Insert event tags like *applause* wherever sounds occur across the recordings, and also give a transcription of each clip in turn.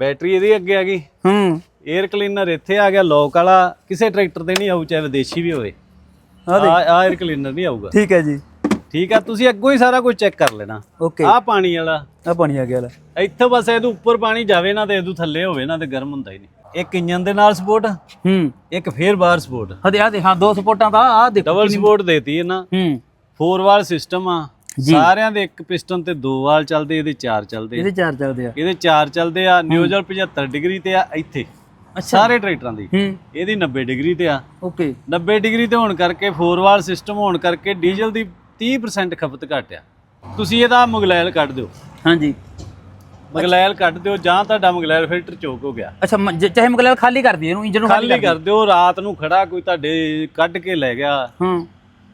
Battery ਇਹਦੀ ਅੱਗੇ ਆ ਗਈ। ਹੂੰ। 에ਅਰ ਕਲੀਨਰ ਇੱਥੇ ਆ ਗਿਆ ਲੋਕ ਵਾਲਾ। ਕਿਸੇ ਟਰੈਕਟਰ ਤੇ ਨਹੀਂ ਆਊ ਚਾਹੇ ਵਿਦੇਸ਼ੀ ਵੀ ਹੋਵੇ। ਆ ਦੇ ਆ 에ਅਰ ਕਲੀਨਰ ਨਹੀਂ ਆਊਗਾ। ਠੀਕ ਹੈ ਜੀ। ਠੀਕ ਆ ਤੁਸੀਂ ਅੱਗੋਂ ਹੀ ਸਾਰਾ ਕੁਝ ਚੈੱਕ ਕਰ ਲੈਣਾ। ਓਕੇ ਆ ਪਾਣੀ ਵਾਲਾ। ਆ ਪਾਣੀ ਆ ਗਿਆ ਲੈ ਇੱਥੇ ਬਸ ਇਹਦੇ ਉੱਪਰ ਪਾਣੀ ਜਾਵੇ ਨਾ ਤੇ ਇਹਦੇ ਥੱਲੇ ਹੋਵੇ ਨਾ ਤੇ ਗਰਮ ਹੁੰਦਾ ਹੀ ਨਹੀਂ। ਇੱਕ ਇੰਜਨ ਦੇ ਨਾਲ ਸਪੋਰਟ ਹੂੰ। ਇੱਕ ਫੇਰ ਬਾਹਰ ਸਪੋਰਟ ਹਦੇ ਆ ਦੇ ਹਾਂ ਦੋ ਸਪੋਰਟਾਂ ਦਾ ਆ ਦੇਖੋ ਡਬਲ ਸਪੋਰਟ ਦੇਤੀ ਇਹਨਾਂ। ਹੂੰ। ਫੋਰ ਵਾਲ ਸਿਸਟਮ ਆ। ਸਾਰਿਆਂ ਦੇ ਇੱਕ ਪਿਸਟਨ ਤੇ ਦੋ ਵਾਲ ਚੱਲਦੇ ਇਹਦੇ ਚਾਰ ਚੱਲਦੇ ਇਹਦੇ ਚਾਰ ਚੱਲਦੇ ਆ। ਇਹਦੇ ਚਾਰ ਚੱਲਦੇ ਆ ਨਿਊਜ਼ਲ 75 ਡਿਗਰੀ ਤੇ ਆ ਇੱਥੇ। ਸਾਰੇ ਟਰੈਕਟਰਾਂ ਦੀ। ਇਹਦੀ 90 ਡਿਗਰੀ ਤੇ ਆ। ਓਕੇ। 90 ਡਿਗਰੀ ਤੇ ਹੋਣ ਕਰਕੇ ਫੋਰ ਵਾਲ ਸਿਸਟਮ ਹੋਣ ਕਰਕੇ ਡੀਜ਼ਲ ਦੀ 30% ਖਪਤ ਘੱਟ ਆ। ਤੁਸੀਂ ਇਹਦਾ ਮੁਗਲੈਲ ਕੱਢ ਦਿਓ। ਹਾਂਜੀ। ਮੁਗਲੈਲ ਕੱਢ ਦਿਓ ਜਾਂ ਤੁਹਾਡਾ ਮੁਗਲੈਲ ਫਿਲਟਰ ਚੋਕ ਹੋ ਗਿਆ। ਅੱਛਾ ਚਾਹੇ ਮਗਲੇ ਖਾਲੀ ਕਰ ਦਈਏ ਇਹਨੂੰ ਇੰਜਨ ਨੂੰ ਖਾਲੀ ਕਰ ਦਿਓ ਰਾਤ ਨੂੰ ਖੜਾ ਕੋਈ ਤੁਹਾਡੇ ਕੱਢ ਕੇ ਲੈ ਗਿਆ। ਹੂੰ।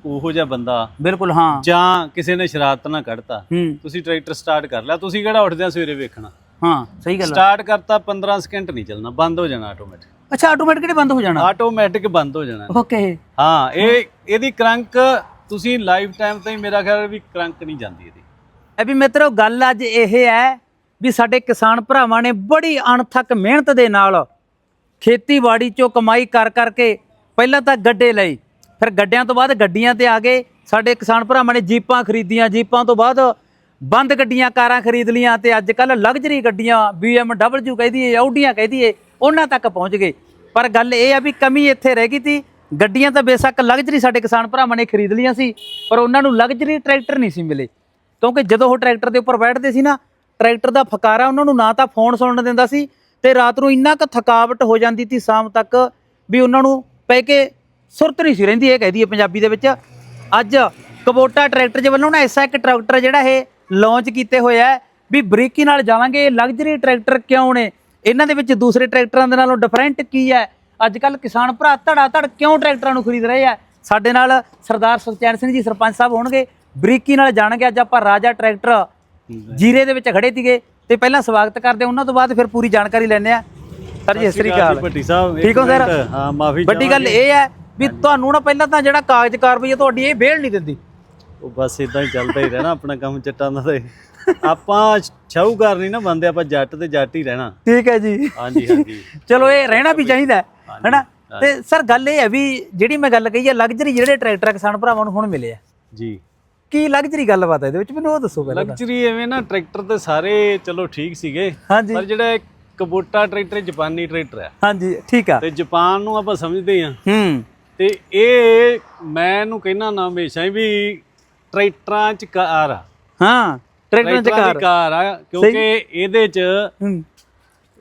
ਉਹੋ ਜਿਹਾ ਬੰਦਾ ਬਿਲਕੁਲ ਹਾਂ। ਜਾਂ ਕਿਸੇ ਨੇ ਸ਼ਰਾਰਤ ਨਾਲ ਕੱਢਤਾ। ਹੂੰ। ਤੁਸੀਂ ਟਰੈਕਟਰ ਸਟਾਰਟ ਕਰ ਲਿਆ ਤੁਸੀਂ ਕਿਹੜਾ ਉੱਠਦੇ ਆ ਸਵੇਰੇ ਵੇਖਣਾ? ਹਾਂ ਸਹੀ ਗੱਲ ਸਟਾਰਟ ਕਰਤਾ 15 ਸਕਿੰਟ ਨਹੀਂ ਚੱਲਣਾ ਬੰਦ ਹੋ ਜਾਣਾ ਆਟੋਮੈਟਿਕ ਅੱਛਾ ਆਟੋਮੈਟਿਕਲੀ ਬੰਦ ਹੋ ਜਾਣਾ? ਆਟੋਮੈਟਿਕ ਬੰਦ ਹੋ ਜਾਣਾ। ਓਕੇ ਹਾਂ ਇਹ ਇਹਦੀ ਕਰੰਕ ਤੁਸੀਂ ਲਾਈਫ ਟਾਈਮ ਤਾਈਂ ਮੇਰਾ ਖਿਆਲ ਵੀ ਕਰੰਕ ਨਹੀਂ ਜਾਂਦੀ ਇਹਦੀ। ਇਹ ਵੀ ਮਿੱਤਰੋ ਗੱਲ ਅੱਜ ਇਹ ਹੈ ਵੀ ਸਾਡੇ ਕਿਸਾਨ ਭਰਾਵਾਂ ਨੇ ਬੜੀ ਅਣਥੱਕ ਮਿਹਨਤ ਦੇ ਨਾਲ ਖੇਤੀਬਾੜੀ ਚੋਂ ਕਮਾਈ ਕਰ ਕਰਕੇ ਪਹਿਲਾਂ ਤਾਂ ਗੱਡੇ ਲਈ ਫਿਰ ਗੱਡਿਆਂ ਤੋਂ ਬਾਅਦ ਗੱਡੀਆਂ ਤੇ ਆ ਗਏ। ਸਾਡੇ ਕਿਸਾਨ ਭਰਾਵਾਂ ਨੇ ਜੀਪਾਂ ਖਰੀਦੀਆਂ। ਜੀਪਾਂ ਤੋਂ ਬਾਅਦ ਬੰਦ ਗੱਡੀਆਂ, ਕਾਰਾਂ ਖਰੀਦ ਲੀਆਂ ਤੇ ਅੱਜ ਕੱਲ ਲਗਜ਼ਰੀ ਗੱਡੀਆਂ BMW ਕਹਿ ਦਈਏ ਆਡੀਆਂ ਕਹਿ ਦਈਏ, ਉਹਨਾਂ ਤੱਕ ਪਹੁੰਚ ਗਏ। ਪਰ ਗੱਲ ਇਹ ਆ ਵੀ ਕਮੀ ਇੱਥੇ ਰਹਿ ਗਈ ਤੀ ਗੱਡੀਆਂ ਤਾਂ ਬੇਸ਼ੱਕ ਲਗਜ਼ਰੀ ਸਾਡੇ ਕਿਸਾਨ ਭਰਾਵਾਂ ਨੇ ਖਰੀਦ ਲੀਆਂ ਸੀ, ਪਰ ਉਹਨਾਂ ਨੂੰ ਲਗਜ਼ਰੀ ਟਰੈਕਟਰ ਨਹੀਂ ਸੀ ਮਿਲੇ। ਕਿਉਂਕਿ ਜਦੋਂ ਉਹ ਟਰੈਕਟਰ ਦੇ ਉੱਪਰ ਬੈਠਦੇ ਸੀ ਨਾ, ਟਰੈਕਟਰ ਦਾ ਫਕਾਰਾ ਉਹਨਾਂ ਨੂੰ ਨਾ ਤਾਂ ਫੋਨ ਸੁਣਨ ਦਿੰਦਾ ਸੀ ਤੇ ਰਾਤ ਨੂੰ ਇੰਨਾ ਕੁ ਥਕਾਵਟ ਹੋ ਜਾਂਦੀ ਸੀ ਸ਼ਾਮ ਤੱਕ ਵੀ ਉਹਨਾਂ ਨੂੰ ਪੈ ਕੇ ਸੁਰਤ ਨਹੀਂ ਸੀ ਰਹਿੰਦੀ ਇਹ ਕਹਿ ਦਈਏ ਪੰਜਾਬੀ ਦੇ ਵਿੱਚ। ਅੱਜ ਕਬੋਟਾ ਟਰੈਕਟਰ ਦੇ ਵੱਲੋਂ ਨਾ ਐਸਾ ਇੱਕ ਟਰੈਕਟਰ ਜਿਹੜਾ ਇਹ ਲਾਂਚ ਕੀਤੇ ਹੋਇਆ ਹੈ ਵੀ ਬਰੀਕੀ ਨਾਲ ਜਾਵਾਂਗੇ। ਲਗਜ਼ਰੀ ਟਰੈਕਟਰ ਕਿਉਂ ਨੇ? ਇਹਨਾਂ ਦੇ ਵਿੱਚ ਦੂਸਰੇ ਟਰੈਕਟਰਾਂ ਦੇ ਨਾਲੋਂ ਡਿਫਰੈਂਟ ਕੀ ਹੈ? ਅੱਜ ਕੱਲ ਕਿਸਾਨ ਭਰਾ ਧੜਾ ਧੜ ਕਿਉਂ ਟਰੈਕਟਰਾਂ ਨੂੰ ਖਰੀਦ ਰਹੇ ਆ? ਸਾਡੇ ਨਾਲ ਸਰਦਾਰ ਸੁਖਚੈਨ ਸਿੰਘ ਜੀ ਸਰਪੰਚ ਸਾਹਿਬ ਹੋਣਗੇ। ਬਰੀਕੀ ਨਾਲ ਜਾਣਗੇ। ਅੱਜ ਆਪਾਂ ਰਾਜਾ ਟਰੈਕਟਰ ਜੀਰੇ ਦੇ ਵਿੱਚ ਖੜੇ ਸੀਗੇ। ਤੇ ਪਹਿਲਾਂ ਸਵਾਗਤ ਕਰਦੇ ਹਾਂ, ਉਹਨਾਂ ਤੋਂ ਬਾਅਦ ਫਿਰ ਪੂਰੀ ਜਾਣਕਾਰੀ ਲੈਣੇ ਆ ਸਰ ਜੀ ਸਤਿ ਸ੍ਰੀ ਅਕਾਲ ਭੱਟੀ ਸਾਹਿਬ ਠੀਕ ਹੋ ਸਰ? ਹਾਂ ਮਾਫੀ ਵੱਡੀ ਗੱਲ ਇਹ ਹੈ ਵੀ ਤੁਹਾਨੂੰ ਨਾ ਪਹਿਲਾਂ ਤਾਂ ਜਿਹੜਾ ਕਾਗਜ਼ ਕਾਰਵਾਈ ਤੁਹਾਡੀ ਇਹ ਵੇਲ ਨਹੀਂ ਦਿੰਦੀ। ਉਹ ਬਸ ਇਦਾਂ ਹੀ ਚੱਲਦਾ ਹੀ ਰਹਿਣਾ ਆਪਣਾ ਕੰਮ ਚੱਟਾਂ ਦਾ ਤੇ। ਆਪਾਂ ਸ਼ਾਹੂਕਾਰ ਨਹੀਂ ਨਾ ਬੰਦੇ ਆਪਾਂ ਜੱਟ ਤੇ ਜੱਟ ਹੀ ਰਹਿਣਾ। ਠੀਕ ਹੈ ਜੀ। ਹਾਂਜੀ ਹਾਂਜੀ। ਚਲੋ ਇਹ ਰਹਿਣਾ ਵੀ ਚਾਹੀਦਾ ਹੈ, ਹੈਨਾ? ਤੇ ਸਰ ਗੱਲ ਇਹ ਹੈ ਵੀ ਜਿਹੜੀ ਮੈਂ ਗੱਲ ਕਹੀ ਹੈ ਲਗਜ਼ਰੀ ਜਿਹੜੇ ਟਰੈਕਟਰ ਆ ਕਿਸਾਨ ਭਰਾਵਾਂ ਨੂੰ ਹੁਣ ਮਿਲੇ ਆ। ਜੀ। ਕੀ ਲਗਜ਼ਰੀ ਗੱਲਬਾਤ ਹੈ ਇਹਦੇ ਵਿੱਚ? ਮੈਨੂੰ ਉਹ ਦੱਸੋ ਪਹਿਲਾਂ। ਲਗਜ਼ਰੀ ਐਵੇਂ ਨਾ ਟਰੈਕਟਰ ਤੇ ਸਾਰੇ ਚਲੋ ਠੀਕ ਸੀਗੇ ਪਰ ਜਿਹੜਾ ਕਬੋਟਾ ਟਰੈਕਟਰ ਜਾਪਾਨੀ ਟਰੈਕਟਰ ਹੈ। ਹਾਂਜੀ ਠੀਕ ਆ। ਤੇ ਜਾਪਾਨ ਨੂੰ ਆਪਾਂ ਸਮਝਦੇ ਹਾਂ। ਹੂੰ। ਤੇ ਇਹ ਮੈਂ ਇਹਨੂੰ ਕਹਿਣਾ ਨਾ ਹਮੇਸ਼ਾ ਹੀ ਵੀ ਟਰੈਕਟਰਾਂ ਚ ਕਾਰ ਆ। ਹਾਂ ਟਰੈਕਟਰ ਚ ਕਾਰ ਦੀ ਕਾਰ ਆ ਕਿਉਂਕਿ ਇਹਦੇ ਚ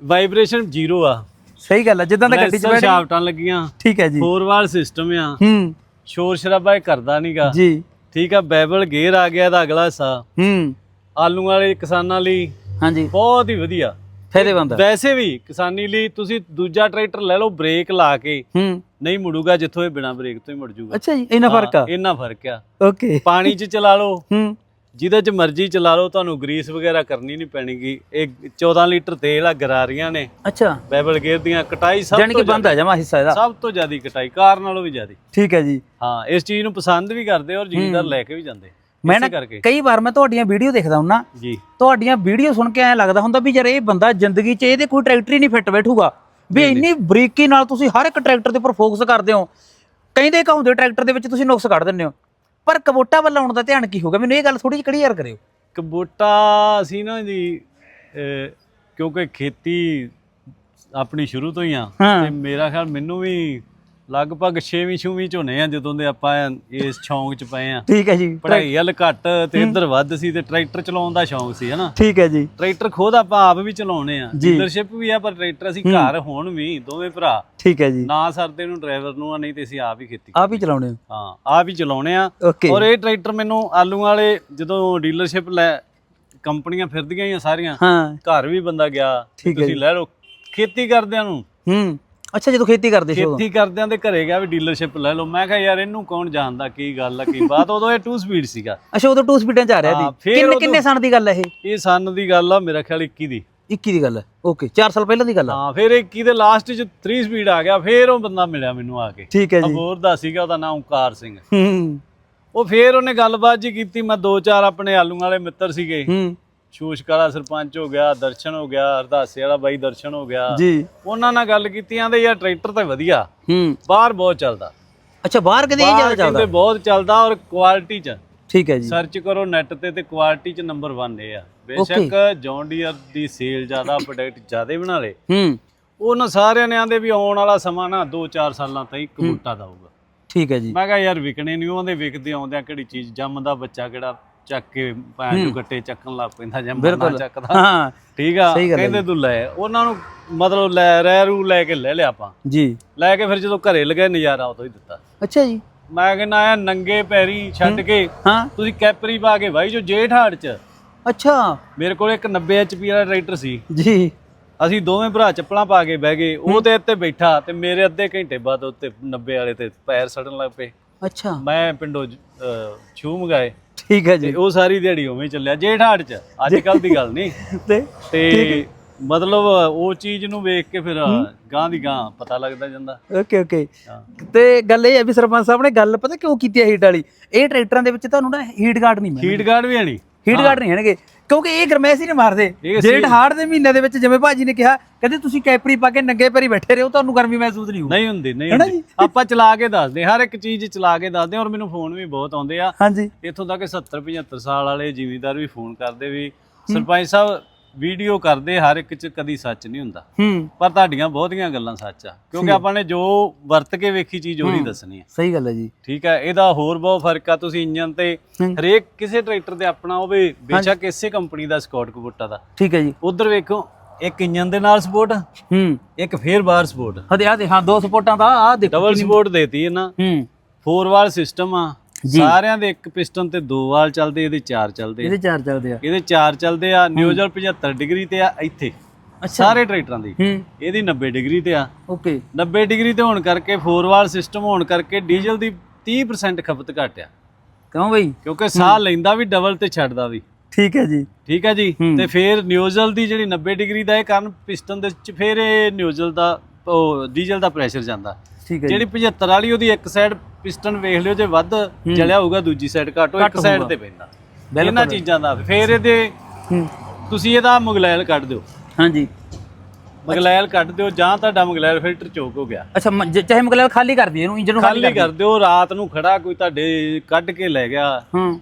ਵਾਈਬ੍ਰੇਸ਼ਨ ਜ਼ੀਰੋ ਆ। ਸਹੀ ਗੱਲ ਹੈ ਜਿੱਦਾਂ ਦਾ ਗੱਡੀ ਚ ਬੈਠੇ। ਸ਼ਾਫਟਾਂ ਲੱਗੀਆਂ। ਠੀਕ ਹੈ ਜੀ। ਫੋਰ ਵਾਲ ਸਿਸਟਮ ਆ। ਹੂੰ। ਸ਼ੋਰ ਸ਼ਰਾਬਾ ਇਹ ਕਰਦਾ ਨਹੀਂਗਾ ਜੀ। ਠੀਕ ਆ ਬੈਬਲ ਗੇਅਰ ਆ ਗਿਆ ਇਹਦਾ ਅਗਲਾ ਹਿੱਸਾ। ਹੂੰ। ਆਲੂ ਵਾਲੇ ਕਿਸਾਨਾਂ ਲਈ ਹਾਂਜੀ। ਬਹੁਤ ਹੀ ਵਧੀਆ। ਫਾਇਦੇਮੰਦ ਆ। ਵੈਸੇ ਵੀ ਕਿਸਾਨੀ ਲਈ ਤੁਸੀਂ ਦੂਜਾ ਟਰੈਕਟਰ ਲੈ ਲਓ ਬ੍ਰੇਕ ਲਾ ਕੇ। ਹੂੰ। ਨਹੀਂ ਮੁੜੂਗਾ ਜਿੱਥੋਂ ਇਹ ਬਿਨਾ ਬ੍ਰੇਕ ਤੋਂ ਹੀ ਮੁੜ ਜੂਗਾ। ਅੱਛਾ ਜੀ ਇੰਨਾ ਫ਼ਰਕ ਆ? ਇੰਨਾ ਫ਼ਰਕ ਆ। ਓਕੇ। ਪਾਣੀ 'ਚ ਚਲਾ ਲਓ। ਹੂੰ। ਜਿਹਦੇ 'ਚ ਮਰਜ਼ੀ ਚਲਾ ਲਓ ਤੁਹਾਨੂੰ ਗਰੀਸ ਵਗੈਰਾ ਕਰਨੀ ਨਹੀਂ ਪੈਣੀਗੀ। ਇਹ 14 ਲੀਟਰ ਤੇਲ ਆ ਗਰਾਰੀਆਂ ਨੇ। ਅੱਛਾ। ਬੈਬਲ ਗੇਅਰ ਦੀਆਂ ਕਟਾਈ ਸਭ ਜਾਨੀ ਕਿ ਤੋਂ ਬੰਦ ਆ ਜਾਵਾ ਹਿੱਸਾ ਇਹਦਾ। ਸਭ ਤੋਂ ਜ਼ਿਆਦੀ ਕਟਾਈ ਕਾਰ ਨਾਲੋਂ ਵੀ ਜ਼ਿਆਦੀ। ਠੀਕ ਹੈ ਜੀ। ਹਾਂ ਇਸ ਚੀਜ਼ ਨੂੰ ਪਸੰਦ ਵੀ ਕਰਦੇ ਔਰ ਜ਼ਿਮੀਦਾਰ ਲੈ ਕੇ ਵੀ ਜਾਂਦੇ। ਮੈਂ ਨਾ ਕਰਕੇ। ਕਈ ਵਾਰ ਮੈਂ ਤੁਹਾਡੀਆਂ ਵੀਡੀਓ ਦੇਖਦਾ ਹੁੰਨਾ। ਜੀ। ਤੁਹਾਡੀਆਂ ਵੀਡੀਓ ਸੁਣ ਕੇ ਐਂ ਲੱਗਦਾ ਹੁੰਦਾ ਵੀ ਯਾਰ ਇਹ ਬੰਦਾ ਜ਼ਿੰਦਗੀ 'ਚ ਇਹਦੇ ਕੋਈ ਟਰੈਕਟਰ ਹੀ ਨਹੀਂ ਫਿੱਟ ਬੈਠੂਗਾ। ਵੀ ਇੰਨੀ ਬਰੀਕੀ ਨਾਲ ਤੁਸੀਂ ਹਰ ਇੱਕ ਟਰੈਕਟਰ ਦੇ ਉੱਪਰ ਫੋਕਸ ਕਰਦੇ ਹੋ। ਕਹਿੰਦੇ ਕਹਾਉਂਦੇ ਟਰੈਕਟਰ ਦੇ ਵਿੱਚ ਤੁਸੀਂ ਨੁਕਸ ਕੱਢ ਦਿੰਦੇ ਹੋ। ਪਰ ਕਬੋਟਾ ਵੱਲ ਆਉਣ ਦਾ ਧਿਆਨ ਕੀ ਹੋਗਾ ਮੈਨੂੰ ਇਹ ਗੱਲ ਥੋੜੀ ਜਿਹੀ ਕਲੀਅਰ ਕਰਿਓ। ਕਬੋਟਾ ਅਸੀਂ ਨਾ ਜੀ ਕਿਉਂਕਿ ਖੇਤੀ ਆਪਣੀ ਸ਼ੁਰੂ ਤੋਂ ਹੀ ਆ। ਤੇ ਮੇਰਾ ਖਿਆਲ ਮੈਨੂੰ ਵੀ ਲਗਭਗ 6ਵੀਂ 6ਵੀਂ ਝੋਨੇ ਆ ਜਦੋਂ ਦੇ ਆਪਾਂ ਇਸ ਸ਼ੌਂਕ 'ਚ ਪਏ ਆ। ਠੀਕ ਹੈ ਜੀ। ਪੜ੍ਹਾਈ ਵੱਲ ਘੱਟ ਤੇ ਇੱਧਰ ਵੱਧ ਸੀ ਤੇ ਟਰੈਕਟਰ ਚਲਾਉਣ ਦਾ ਸ਼ੌਂਕ ਸੀ ਹਨਾ? ਠੀਕ ਹੈ ਜੀ। ਟਰੈਕਟਰ ਖੁਦ ਆਪਾਂ ਆਪ ਵੀ ਚਲਾਉਣੇ ਆ। ਡੀਲਰਸ਼ਿਪ ਵੀ ਆ ਪਰ ਟਰੈਕਟਰ ਅਸੀਂ ਘਰ ਹੋਣ ਵੀ ਦੋਵੇਂ ਭਰਾ। ਠੀਕ ਹੈ ਜੀ। ਨਾ ਸਰਦੇ ਨੂੰ ਡਰਾਈਵਰ ਨੂੰ ਆ ਨਹੀਂ ਤੇ ਅਸੀਂ ਆਪ ਹੀ ਖੇਤੀ ਆਪ ਹੀ ਚਲਾਉਣੇ ਹੋ ਹਾਂ ਆਪ ਹੀ ਚਲਾਉਣੇ ਆ। ਔਰ ਇਹ ਟਰੈਕਟਰ ਮੈਨੂੰ ਆਲੂ ਵਾਲੇ ਜਦੋਂ ਡੀਲਰਸ਼ਿਪ ਲੈ ਕੰਪਨੀਆਂ ਫਿਰਦੀਆਂ ਹੀ ਆ ਸਾਰੀਆਂ ਹਾਂ। ਘਰ ਵੀ ਬੰਦਾ ਗਿਆ ਤੁਸੀਂ ਲੈ ਲਓ। ਖੇਤੀ ਕਰਦਿਆਂ ਨੂੰ ਹੂੰ। ਅੱਛਾ ਜਦੋਂ ਖੇਤੀ ਕਰਦੇ ਸੀ ਉਦੋਂ? ਖੇਤੀ ਕਰਦਿਆਂ ਦੇ ਘਰੇ ਗਿਆ ਵੀ ਡੀਲਰਸ਼ਿਪ ਲੈ ਲਓ। ਮੈਂ ਕਿਹਾ ਯਾਰ ਇਹਨੂੰ ਕੌਣ ਜਾਣਦਾ ਕੀ ਗੱਲ ਆ ਕੀ ਬਾਤ? ਉਦੋਂ ਇਹ 2 ਸਪੀਡ ਸੀਗਾ। ਅੱਛਾ ਉਦੋਂ ਟੂ ਸਪੀਡਾਂ 'ਚ ਆ ਰਿਹਾ ਹਾਂ, ਸੀ ਫਿਰ ਕਿੰਨੇ ਉਦੋਂ- ਕਿੰਨੇ ਸਾਲ ਦੀ ਗੱਲ ਹੈ ਇਹ? ਇਹ ਸੰਨ ਦੀ ਗੱਲ ਆ ਮੇਰਾ ਖਿਆਲ 21 ਦੀ। 21 ਦੀ ਗੱਲ ਹੈ ਓਕੇ 4 ਸਾਲ ਪਹਿਲਾਂ ਦੀ ਗੱਲ ਆ। ਹਾਂ ਫਿਰ 21 ਦੇ ਲਾਸਟ 'ਚ 3 ਸਪੀਡ ਆ ਗਿਆ ਫਿਰ ਉਹ ਬੰਦਾ ਮਿਲਿਆ ਮੈਨੂੰ ਆ ਕੇ। ਠੀਕ ਹੈ ਜੀ। ਅਬੋਰ ਦਾ ਸੀਗਾ ਉਹਦਾ ਨਾਮ ਓਮਕਾਰ ਸਿੰਘ। ਹੂੰ। ਉਹ ਫਿਰ ਉਹਨੇ ਗੱਲਬਾਤ ਜੀ ਕੀਤੀ ਮੈਂ ਦੋ ਚਾਰ ਆਪਣੇ ਆਲੂ ਵਾਲੇ ਮਿੱਤਰ ਸੀਗੇ। ਹੂੰ। ਸ਼ੂਸ਼ਕ ਵਾਲਾ ਸਰਪੰਚ ਹੋ ਗਿਆ ਦਰਸ਼ਨ ਹੋ ਗਿਆ ਅਰਦਾਸੇ ਵਾਲਾ ਬਾਈ ਦਰਸ਼ਨ ਹੋ ਗਿਆ। ਜੀ। ਉਹਨਾਂ ਨਾਲ ਗੱਲ ਕੀਤੀ ਆਂਦੇ ਯਾਰ ਟਰੈਕਟਰ ਤਾਂ ਵਧੀਆ। ਹੂੰ। ਬਾਹਰ ਬਹੁਤ ਚੱਲਦਾ। ਅੱਛਾ ਬਾਹਰ ਕਦੇ ਇਹ ਜ਼ਿਆਦਾ ਚੱਲਦਾ? ਬਹੁਤ ਚੱਲਦਾ ਔਰ ਕੁਆਲਿਟੀ ਚ। ਠੀਕ ਹੈ ਜੀ। ਸਰਚ ਕਰੋ ਨੈਟ ਤੇ ਤੇ ਕੁਆਲਿਟੀ ਚ ਨੰਬਰ 1 ਇਹ ਆ। ਬੇਸ਼ੱਕ ਜੌਨ ਡੀਅਰ ਦੀ ਸੇਲ ਜ਼ਿਆਦਾ ਪ੍ਰੋਡਕਟ ਜ਼ਿਆਦਾ ਬਣਾ ਲੇ ਹੂੰ। ਉਹਨਾਂ ਸਾਰਿਆਂ ਨੇ ਆਂਦੇ ਵੀ ਆਉਣ ਵਾਲਾ ਸਮਾਂ ਨਾ 2-4 ਸਾਲਾਂ ਤਾਈਂ ਕਬੂਟਾ ਦਊਗਾ ਠੀਕ ਹੈ ਜੀ। ਮੈਂ ਕਿਹਾ ਯਾਰ ਵਿਕਣੇ ਨਹੀਂ ਉਹਦੇ ਵਿਕਦੇ ਆਉਂਦਿਆਂ ਕਿਹੜੀ ਚੀਜ਼ ਜੰਮਦਾ ਬੱਚਾ ਕਿਹੜਾ? ਚੱਕ ਕੇ ਭੈਣ ਨੂੰ ਗੱਟੇ ਚੱਕਣ ਲੱਗ ਪੈਂਦਾ ਜੰਮਦਾ ਬਿਲਕੁਲ। ਚੱਕਦਾ। ਹਾਂ ਠੀਕ ਆ ਕਹਿੰਦੇ ਤੂੰ ਲੈ ਉਹਨਾਂ ਨੂੰ ਮਤਲਬ ਲੈ ਰਹਿ ਰੂ ਲੈ ਕੇ ਲੈ ਲਿਆ ਆਪਾਂ। ਜੀ। ਲੈ ਕੇ ਫਿਰ ਜਦੋਂ ਘਰੇ ਲਗੇ ਨਜ਼ਾਰਾ ਉਦੋਂ ਹੀ ਦਿੱਤਾ। ਅੱਛਾ ਜੀ। ਮੈਂ ਕਹਿੰਦਾ ਆ ਨੰਗੇ ਪੈਰੀ ਛੱਡ ਕੇ ਹਾਂ। ਤੁਸੀਂ ਕੈਪਰੀ ਪਾ ਕੇ ਭਾਈ ਜੋ ਜੇਠ ਹਾੜ ਚ। ਅੱਛਾ। ਮੇਰੇ ਕੋਲ ਇੱਕ 90 ਐਚਪੀ ਵਾਲਾ ਟਰੈਕਟਰ ਸੀ। ਜੀ। ਅਸੀਂ ਦੋਵੇਂ ਭਰਾ ਚੱਪਲਾਂ ਪਾ ਕੇ ਬਹਿ ਗਏ ਉਹ ਤੇ ਇੱਥੇ ਬੈਠਾ ਤੇ ਮੇਰੇ ਅੱਧੇ ਘੰਟੇ ਬਾਅਦ ਉੱਤੇ 90 ਵਾਲੇ ਤੇ ਪੈਰ ਸੜਨ ਲੱਗ ਪਏ। ਅੱਛਾ। ਮੈਂ ਪਿੰਡੋਂ ਛੂ ਮਗਾਏ। ਠੀਕ ਹੈ ਜੀ। ਤੇ ਉਹ ਸਾਰੀ ਦਿਹਾੜੀ ਉਵੇਂ ਹੀ ਚੱਲਿਆ ਜੇਠ ਹਾੜ ਚ ਅੱਜ ਕੱਲ ਦੀ ਗੱਲ ਨਹੀਂ। *laughs* ਤੇ ਤੇ ਮਤਲਬ ਉਹ ਚੀਜ਼ ਨੂੰ ਵੇਖ ਕੇ ਫਿਰ ਗਾਂ ਦੀ ਗਾਂ ਪਤਾ ਲੱਗਦਾ ਜਾਂਦਾ। Okay okay. ਤੇ ਗੱਲ ਇਹ ਹੈ ਵੀ ਸਰਪੰਚ ਸਾਹਿਬ ਨੇ ਗੱਲ ਪਤਾ ਕਿਉਂ ਕੀਤੀ ਹੈ ਹੀਟ ਵਾਲੀ? ਇਹ ਟਰੈਕਟਰਾਂ ਦੇ ਵਿੱਚ ਤੁਹਾਨੂੰ ਨਾ ਹੀਟ ਗਾਰਡ ਨਹੀਂ ਮਿਲਣਾ ਹੀਟ ਗਾਰਡ ਵੀ ਹੈ ਨਹੀਂ ਹੀਟ ਗਾਰਡ ਨਹੀਂ ਹੈਣਗੇ ਕਿਉਂਕਿ ਇਹ ਗਰਮੈਸ਼ ਹੀ ਨਹੀਂ ਮਾਰਦੇ। ਜੇਠ ਹਾੜ ਦੇ ਮਹੀਨੇ ਦੇ ਵਿੱਚ ਜਿਵੇਂ ਭਾਜੀ ਨੇ ਕਿਹਾ ਕਹਿੰਦੇ ਤੁਸੀਂ ਕੈਪਰੀ ਪਾ ਕੇ ਨੰਗੇ ਪੈਰੀ ਬੈਠੇ ਰਹੋ ਤੁਹਾਨੂੰ ਗਰਮੀ ਮਹਿਸੂਸ ਨਹੀਂ ਹੋਊ। ਨਹੀਂ ਹੁੰਦੀ ਨਹੀਂ ਹੁੰਦੀ। ਆਪਾਂ ਚਲਾ ਕੇ ਦੱਸਦੇ ਹਰ ਇੱਕ ਚੀਜ਼ ਚਲਾ ਕੇ ਦੱਸਦੇ ਔਰ ਮੈਨੂੰ ਫੋਨ ਵੀ ਬਹੁਤ ਆਉਂਦੇ ਆ। ਹਾਂਜੀ। ਇੱਥੋਂ ਤੱਕ 70 75 ਸਾਲ ਵਾਲੇ ਜ਼ਿਮੀਂਦਾਰ ਵੀ ਫੋਨ ਕਰਦੇ ਵੀ ਸਰਪੰਚ ਸਾਹਿਬ ਵੀਡੀਓ ਕਰਦੇ ਹਰ ਇੱਕ ਚ ਕਦੀ ਸੱਚ ਨਹੀਂ ਹੁੰਦਾ। ਹੂੰ। ਪਰ ਤੁਹਾਡੀਆਂ ਬਹੁਤੀਆਂ ਗੱਲਾਂ ਸੱਚ ਆ। ਕਿਉਂਕਿ ਆਪਾਂ ਨੇ ਜੋ ਵਰਤ ਕੇ ਵੇਖੀ ਚੀਜ਼ ਉਹੀ ਦੱਸਣੀ ਹੈ ਸਹੀ ਗੱਲ ਹੈ ਜੀ। ਠੀਕ ਹੈ ਇਹਦਾ ਹੋਰ ਬਹੁਤ ਫ਼ਰਕ ਆ ਤੁਸੀਂ ਇੰਜਨ ਤੇ ਹੂੰ। ਹਰੇਕ ਕਿਸੇ ਟਰੈਕਟਰ ਤੇ ਆਪਣਾ ਹੋਵੇ ਬੇਸ਼ੱਕ ਇਸੇ ਕੰਪਨੀ ਦਾ ਸਕਾਟ ਕਬੂਟਾ ਦਾ। ਠੀਕ ਹੈ ਜੀ। ਉਧਰ ਵੇਖੋ ਇੱਕ ਇੰਜਨ ਦੇ ਨਾਲ ਸਪੋਰਟ ਹੂੰ। ਇੱਕ ਫੇਰ ਬਾਹਰ ਸਪੋਰਟ। ਹਦੇ ਆ ਦੇ ਹਾਂ ਦੋ ਸਪੋਰਟਾਂ ਦਾ ਆ ਦੇਖੋ ਡਬਲ ਸਪੋਰਟ ਦੇਤੀ ਇਹਨਾਂ। ਹੂੰ। ਫੋਰ ਵਾਲ ਸਿਸਟਮ ਆ। ਸਾਰਿਆਂ ਦੇ ਇੱਕ ਪਿਸਟਨ ਤੇ ਦੋ ਵਾਲ ਚੱਲਦੇ ਇਹਦੇ ਚਾਰ ਚੱਲਦੇ। ਇਹਦੇ ਚਾਰ ਚੱਲਦੇ ਆ। ਇਹਦੇ ਚਾਰ ਚੱਲਦੇ ਆ ਨਿਊਜ਼ਲ 75 ਡਿਗਰੀ ਤੇ ਆ ਇੱਥੇ। ਸਾਰੇ ਟਰੈਕਟਰਾਂ ਦੀ। ਇਹਦੀ 90 ਡਿਗਰੀ ਤੇ ਆ। ਓਕੇ। 90 ਡਿਗਰੀ ਤੇ ਹੋਣ ਕਰਕੇ ਫੋਰ ਵਾਲ ਸਿਸਟਮ ਹੋਣ ਕਰਕੇ ਡੀਜ਼ਲ ਦੀ 30% ਖਪਤ ਘੱਟ ਆ। ਕਿਉਂ ਬਈ? ਕਿਉਂਕਿ ਸਾਹ ਲੈਂਦਾ ਵੀ ਡਬਲ ਤੇ ਛੱਡਦਾ ਵੀ। ਠੀਕ ਹੈ ਜੀ। ਠੀਕ ਹੈ ਜੀ? ਤੇ ਫਿਰ ਨਿਊਜ਼ਲ ਦੀ ਜਿਹੜੀ 90 ਡਿਗਰੀ ਦਾ ਇਹ ਕਾਰਨ ਪਿਸਟਨ ਦੇ ਵਿੱਚ ਫਿਰ ਇਹ ਨਿਊਜ਼ਲ ਦਾ ਉਹ ਡੀਜ਼ਲ ਦਾ ਪ੍ਰੈਸ਼ਰ ਜਾਂਦਾ। ਠੀਕ ਹੈ ਜਿਹੜੀ 75 ਵਾਲੀ ਉਹਦੀ ਇੱਕ ਸਾਈਡ ਪਿਸਟਨ ਵੇਖ ਲਿਓ ਜੇ ਵੱਧ ਜਲਿਆ ਹੋਊਗਾ ਦੂਜੀ ਸਾਈਡ ਘੱਟ ਉਹ ਇੱਕ ਸਾਈਡ ਤੇ ਪੈਂਦਾ। ਇਹਨਾਂ ਚੀਜ਼ਾਂ ਦਾ। ਫਿਰ ਇਹਦੇ ਤੁਸੀਂ ਇਹਦਾ ਮੁਗਲੈਲ ਕੱਢ ਦਿਓ। ਹਾਂਜੀ। ਮੁਗਲੈਲ ਕੱਢ ਦਿਓ ਜਾਂ ਤੁਹਾਡਾ ਮੁਗਲੈਲ ਫਿਲਟਰ ਚੋਕ ਹੋ ਗਿਆ। ਅੱਛਾ ਚਾਹੇ ਮਗਲੇ ਖਾਲੀ ਕਰ ਦਈਏ ਇਹਨੂੰ ਇੰਜਨ ਨੂੰ ਖਾਲੀ ਕਰ ਦਿਓ ਰਾਤ ਨੂੰ ਖੜਾ ਕੋਈ ਤੁਹਾਡੇ ਕੱਢ ਕੇ ਲੈ ਗਿਆ ਹੂੰ।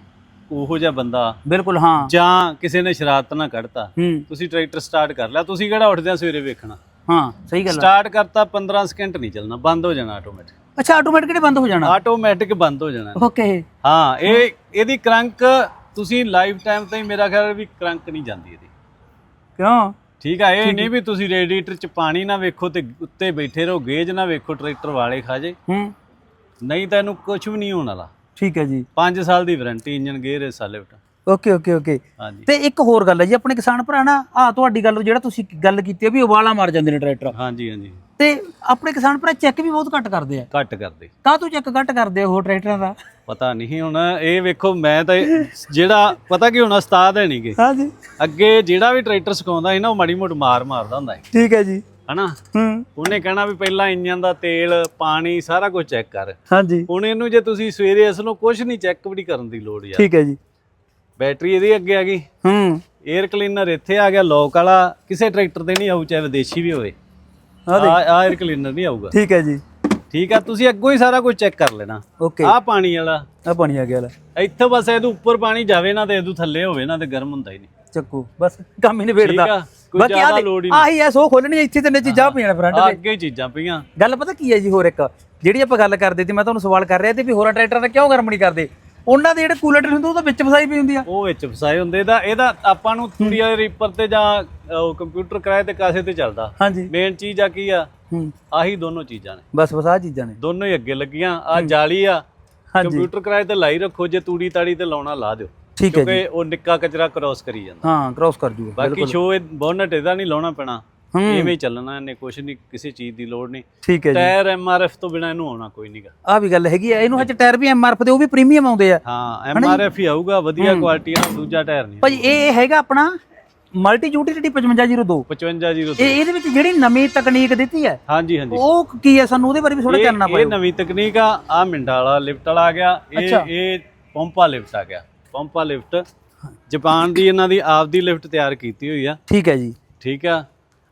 ਉਹੋ ਜਿਹਾ ਬੰਦਾ। ਬਿਲਕੁਲ ਹਾਂ। ਜਾਂ ਕਿਸੇ ਨੇ ਸ਼ਰਾਰਤ ਨਾਲ ਕੱਢਤਾ। ਤੁਸੀਂ ਟਰੈਕਟਰ ਸਟਾਰਟ ਕਰ ਲਿਆ ਤੁਸੀਂ ਕਿਹੜਾ ਉੱਠਦਿਆਂ ਸਵੇਰੇ ਵੇਖਣਾ? ਹਾਂ ਸਹੀ ਗੱਲ ਆ। ਸਟਾਰਟ ਕਰਤਾ 15 ਸਕਿੰਟ ਨਹੀਂ ਚੱਲਣਾ ਬੰਦ ਹੋ ਜਾਣਾ ਆਟੋਮੈਟਿਕ ਅੱਛਾ ਆਟੋਮੈਟਿਕਲੀ ਬੰਦ ਹੋ ਜਾਣਾ? ਆਟੋਮੈਟਿਕ ਬੰਦ ਹੋ ਜਾਣਾ। ਓਕੇ ਹਾਂ ਇਹ ਇਹਦੀ ਕਰੰਕ ਤੁਸੀਂ ਲਾਈਫ ਟਾਈਮ ਤਾਈਂ ਮੇਰਾ ਖਿਆਲ ਵੀ ਕਰੰਕ ਨਹੀਂ ਜਾਂਦੀ ਇਹਦੀ। ਕਿਉਂ? ਠੀਕ ਆ ਇਹ ਨਹੀਂ ਵੀ ਤੁਸੀਂ ਰੇਡੀਏਟਰ ਚ ਪਾਣੀ ਨਾ ਵੇਖੋ ਤੇ ਉੱਤੇ ਬੈਠੇ ਰਹੋ ਗੇਜ ਨਾ ਵੇਖੋ ਟਰੈਕਟਰ ਵਾਲੇ ਖਾ ਜੇ। ਹੂੰ। ਨਹੀਂ ਤਾਂ ਇਹਨੂੰ ਕੁਝ ਵੀ ਨਹੀਂ ਹੋਣ ਵਾਲਾ। ਠੀਕ ਹੈ ਜੀ। 5 ਸਾਲ ਦੀ ਵਾਰੰਟੀ ਇੰਜਨ ਗੇਅਰ ਹਿੱਸਾ ਲਿਫਟ ਓਕੇ ਓਕੇ ਓਕੇ। ਹਾਂਜੀ। ਤੇ ਇੱਕ ਹੋਰ ਗੱਲ ਹੈ ਜੀ ਆਪਣੇ ਕਿਸਾਨ ਭਰਾ ਨਾ ਆ ਤੁਹਾਡੀ ਗੱਲ ਜਿਹੜਾ ਤੁਸੀਂ ਗੱਲ ਕੀਤੀ ਹੈ ਵੀ ਉਬਾਲਾ ਮਾਰ ਜਾਂਦੇ ਨੇ ਟਰੈਕਟਰ। ਹਾਂਜੀ ਹਾਂਜੀ। ਤੇ ਆਪਣੇ ਕਿਸਾਨ ਭਰਾ ਚੈੱਕ ਵੀ ਬਹੁਤ ਘੱਟ ਕਰਦੇ ਆ। ਘੱਟ ਕਰਦੇ। ਕਾਹ ਤੋਂ ਚੈੱਕ ਘੱਟ ਕਰਦੇ ਉਹ ਟਰੈਕਟਰਾਂ ਦਾ? ਪਤਾ ਨਹੀਂ ਹੁਣ ਇਹ ਵੇਖੋ ਮੈਂ ਤਾਂ ਜਿਹੜਾ ਪਤਾ ਕੀ ਹੁਣ ਉਸਤਾਦ ਹੈ ਨਹੀਂਗੇ ਹਾਂਜੀ। ਅੱਗੇ ਜਿਹੜਾ ਵੀ ਟਰੈਕਟਰ ਸਿਖਾਉਂਦਾ ਸੀ ਨਾ ਉਹ ਮਾੜੀ ਮੋਟ ਮਾਰ ਮਾਰਦਾ ਹੁੰਦਾ ਸੀ। ਠੀਕ ਹੈ ਜੀ। ਹਨਾ? ਹੂੰ। ਉਹਨੇ ਕਹਿਣਾ ਵੀ ਪਹਿਲਾਂ ਇੰਜਨ ਦਾ ਤੇਲ ਪਾਣੀ ਸਾਰਾ ਕੁਝ ਚੈੱਕ ਕਰ। ਹਾਂਜੀ। ਹੁਣ ਇਹਨੂੰ ਜੇ ਤੁਸੀਂ ਸਵੇਰੇ ਇਸ ਨੂੰ ਕੁਝ ਨਹੀਂ ਚੈੱਕ ਵੀ ਕਰਨ ਦੀ ਲੋੜ ਯਾਰ। ਠੀਕ ਹੈ ਜੀ। ਬੈਟਰੀ ਇਹਦੀ ਅੱਗੇ ਆ ਗਈ। ਹੂੰ। 에ਅਰ ਕਲੀਨਰ ਇੱਥੇ ਆ ਗਿਆ ਲੋਕ ਵਾਲਾ। ਕਿਸੇ ਟਰੈਕਟਰ ਤੇ ਨਹੀਂ ਆਊ ਚਾਹੇ ਵਿਦੇਸ਼ੀ ਵੀ ਹੋਵੇ। ਆ ਆ ਆ 에ਅਰ ਕਲੀਨਰ ਨਹੀਂ ਆਊਗਾ। ਠੀਕ ਹੈ ਜੀ। ਠੀਕ ਆ ਤੁਸੀਂ ਅੱਗੋਂ ਹੀ ਸਾਰਾ ਕੁਝ ਚੈੱਕ ਕਰ ਲੈਣਾ। ਓਕੇ ਆ ਪਾਣੀ ਵਾਲਾ। ਆ ਪਾਣੀ ਆ ਗਿਆ ਲੈ ਇੱਥੇ ਬਸ ਇਹਦੇ ਉੱਪਰ ਪਾਣੀ ਜਾਵੇ ਨਾ ਤੇ ਇਹਦੇ ਥੱਲੇ ਹੋਵੇ ਨਾ ਤੇ ਗਰਮ ਹੁੰਦਾ ਹੀ ਨਹੀਂ। ਚੱਕੂ ਬਸ ਕੰਮ ਹੀ ਨਿਬੇੜਦਾ। ਬਾਕੀ ਆ ਆਹੀ ਐ ਸੋ ਖੋਲਣੀ ਇੱਥੇ ਤਿੰਨੇ ਚੀਜ਼ਾਂ ਪਈਆਂ ਫਰੰਟ ਤੇ। ਅੱਗੇ ਚੀਜ਼ਾਂ ਪਈਆਂ। ਗੱਲ ਪਤਾ ਕੀ ਹੈ ਜੀ ਹੋਰ ਇੱਕ? ਜਿਹੜੀ ਆਪਾਂ ਗੱਲ ਕਰਦੇ ਤੇ ਮੈਂ ਤੁਹਾਨੂੰ ਸਵਾਲ ਕਰ ਰਿਹਾ ਤੇ ਵੀ ਹੋਰਾਂ ਟਰੈਕਟਰਾਂ ਦਾ ਕਿਉਂ ਗਰਮ ਨਹੀਂ ਕਰਦੇ? ਉਹਨਾਂ ਦੇ ਜਿਹੜੇ ਕੂਲਰ ਹੁੰਦੇ ਉਹ ਤਾਂ ਵਿੱਚ ਫਸਾਈ ਪਈ ਹੁੰਦੀ ਆ। ਉਹ ਵਿੱਚ ਫਸਾਏ ਹੁੰਦੇ ਦਾ ਇਹਦਾ ਆਪਾਂ ਨੂੰ ਤੂੜੀ ਵਾਲੇ ਰੀਪਰ ਤੇ ਜਾਂ ਉਹ ਕੰਪਿਊਟਰ ਕਿਰਾਏ ਤੇ ਕਾਸੇ ਤੇ ਚੱਲਦਾ। ਹਾਂਜੀ। ਮੇਨ ਚੀਜ਼ ਆ ਕੀ ਆ? ਹੂੰ। ਆਹੀ ਦੋਨੋਂ ਚੀਜ਼ਾਂ ਨੇ। ਬਸ ਬਸ ਆ ਚੀਜ਼ਾਂ ਨੇ। ਦੋਨੋਂ ਹੀ ਅੱਗੇ ਲੱਗੀਆਂ। ਆ ਜਾਲੀ ਆ। ਹਾਂਜੀ। ਕੰਪਿਊਟਰ ਕਿਰਾਏ ਤੇ ਲਾਈ ਰੱਖੋ ਜੇ ਤੂੜੀ ਤਾੜੀ ਤੇ ਲਾਉਣਾ ਲਾ ਦਿਓ। ਠੀਕ ਹੈ ਜੀ। ਕਿਉਂਕਿ ਉਹ ਨਿੱਕਾ ਕਚਰਾ ਕ੍ਰਾਸ ਕਰੀ ਜਾਂਦਾ। ਹਾਂ ਕ੍ਰਾਸ ਕਰ ਜੂਗਾ ਬਾਕੀ ਸ਼ੋ ਬੋਨਟ ਇਹਦਾ ਨਹੀਂ ਲਾਉਣਾ ਪੈਣਾ। ਇਵੇਂ ਹੀ ਚੱਲਣਾ ਇਹਨੇ ਕੁਝ ਨਹੀਂ ਕਿਸੇ ਚੀਜ਼ ਦੀ ਲੋੜ ਨਹੀਂ। ਠੀਕ ਹੈ ਜੀ। ਟਾਇਰ ਐਮਆਰਐਫ ਤੋਂ ਬਿਨਾ ਇਹਨੂੰ ਆਉਣਾ ਕੋਈ ਨਹੀਂਗਾ ਆ ਵੀ ਗੱਲ ਹੈਗੀ ਆ ਇਹਨੂੰ ਹੱਚ ਟਾਇਰ ਵੀ ਐਮਆਰਐਫ ਦੇ ਉਹ ਵੀ ਪ੍ਰੀਮੀਅਮ ਆਉਂਦੇ ਆ। ਹਾਂ ਐਮਆਰਐਫ ਹੀ ਆਊਗਾ ਵਧੀਆ ਕੁਆਲਿਟੀ ਦਾ ਦੂਜਾ ਟਾਇਰ ਨਹੀਂ ਭਾਜੀ ਇਹ ਹੈਗਾ ਆਪਣਾ ਮਲਟੀ ਯੂਟਿਲਿਟੀ 5502 55 ਇਹ ਇਹਦੇ ਵਿੱਚ ਜਿਹੜੀ ਨਵੀਂ ਤਕਨੀਕ ਦਿੱਤੀ ਹੈ ਹਾਂਜੀ ਹਾਂਜੀ। ਉਹ ਕੀ ਹੈ ਸਾਨੂੰ ਉਹਦੇ ਬਾਰੇ ਵੀ ਥੋੜਾ ਇਹ ਜਾਣਨਾ ਇਹ ਪਏਗਾ। ਨਵੀਂ ਤਕਨੀਕ ਆ ਆ ਮਿੰਡਾ ਵਾਲਾ ਲਿਫਟ ਵਾਲਾ ਆ ਗਿਆ। ਇਹ ਇਹ ਪੰਪਾ ਲਿਫਟ ਆ ਗਿਆ। ਪੰਪਾ ਲਿਫਟ ਜਾਪਾਨ ਦੀ ਇਹਨਾਂ ਦੀ ਆਪਦੀ ਲਿਫਟ ਤਿਆਰ ਕੀਤੀ ਹੋਈ ਆ। ਠੀਕ ਹੈ ਜੀ। ਠੀਕ ਆ?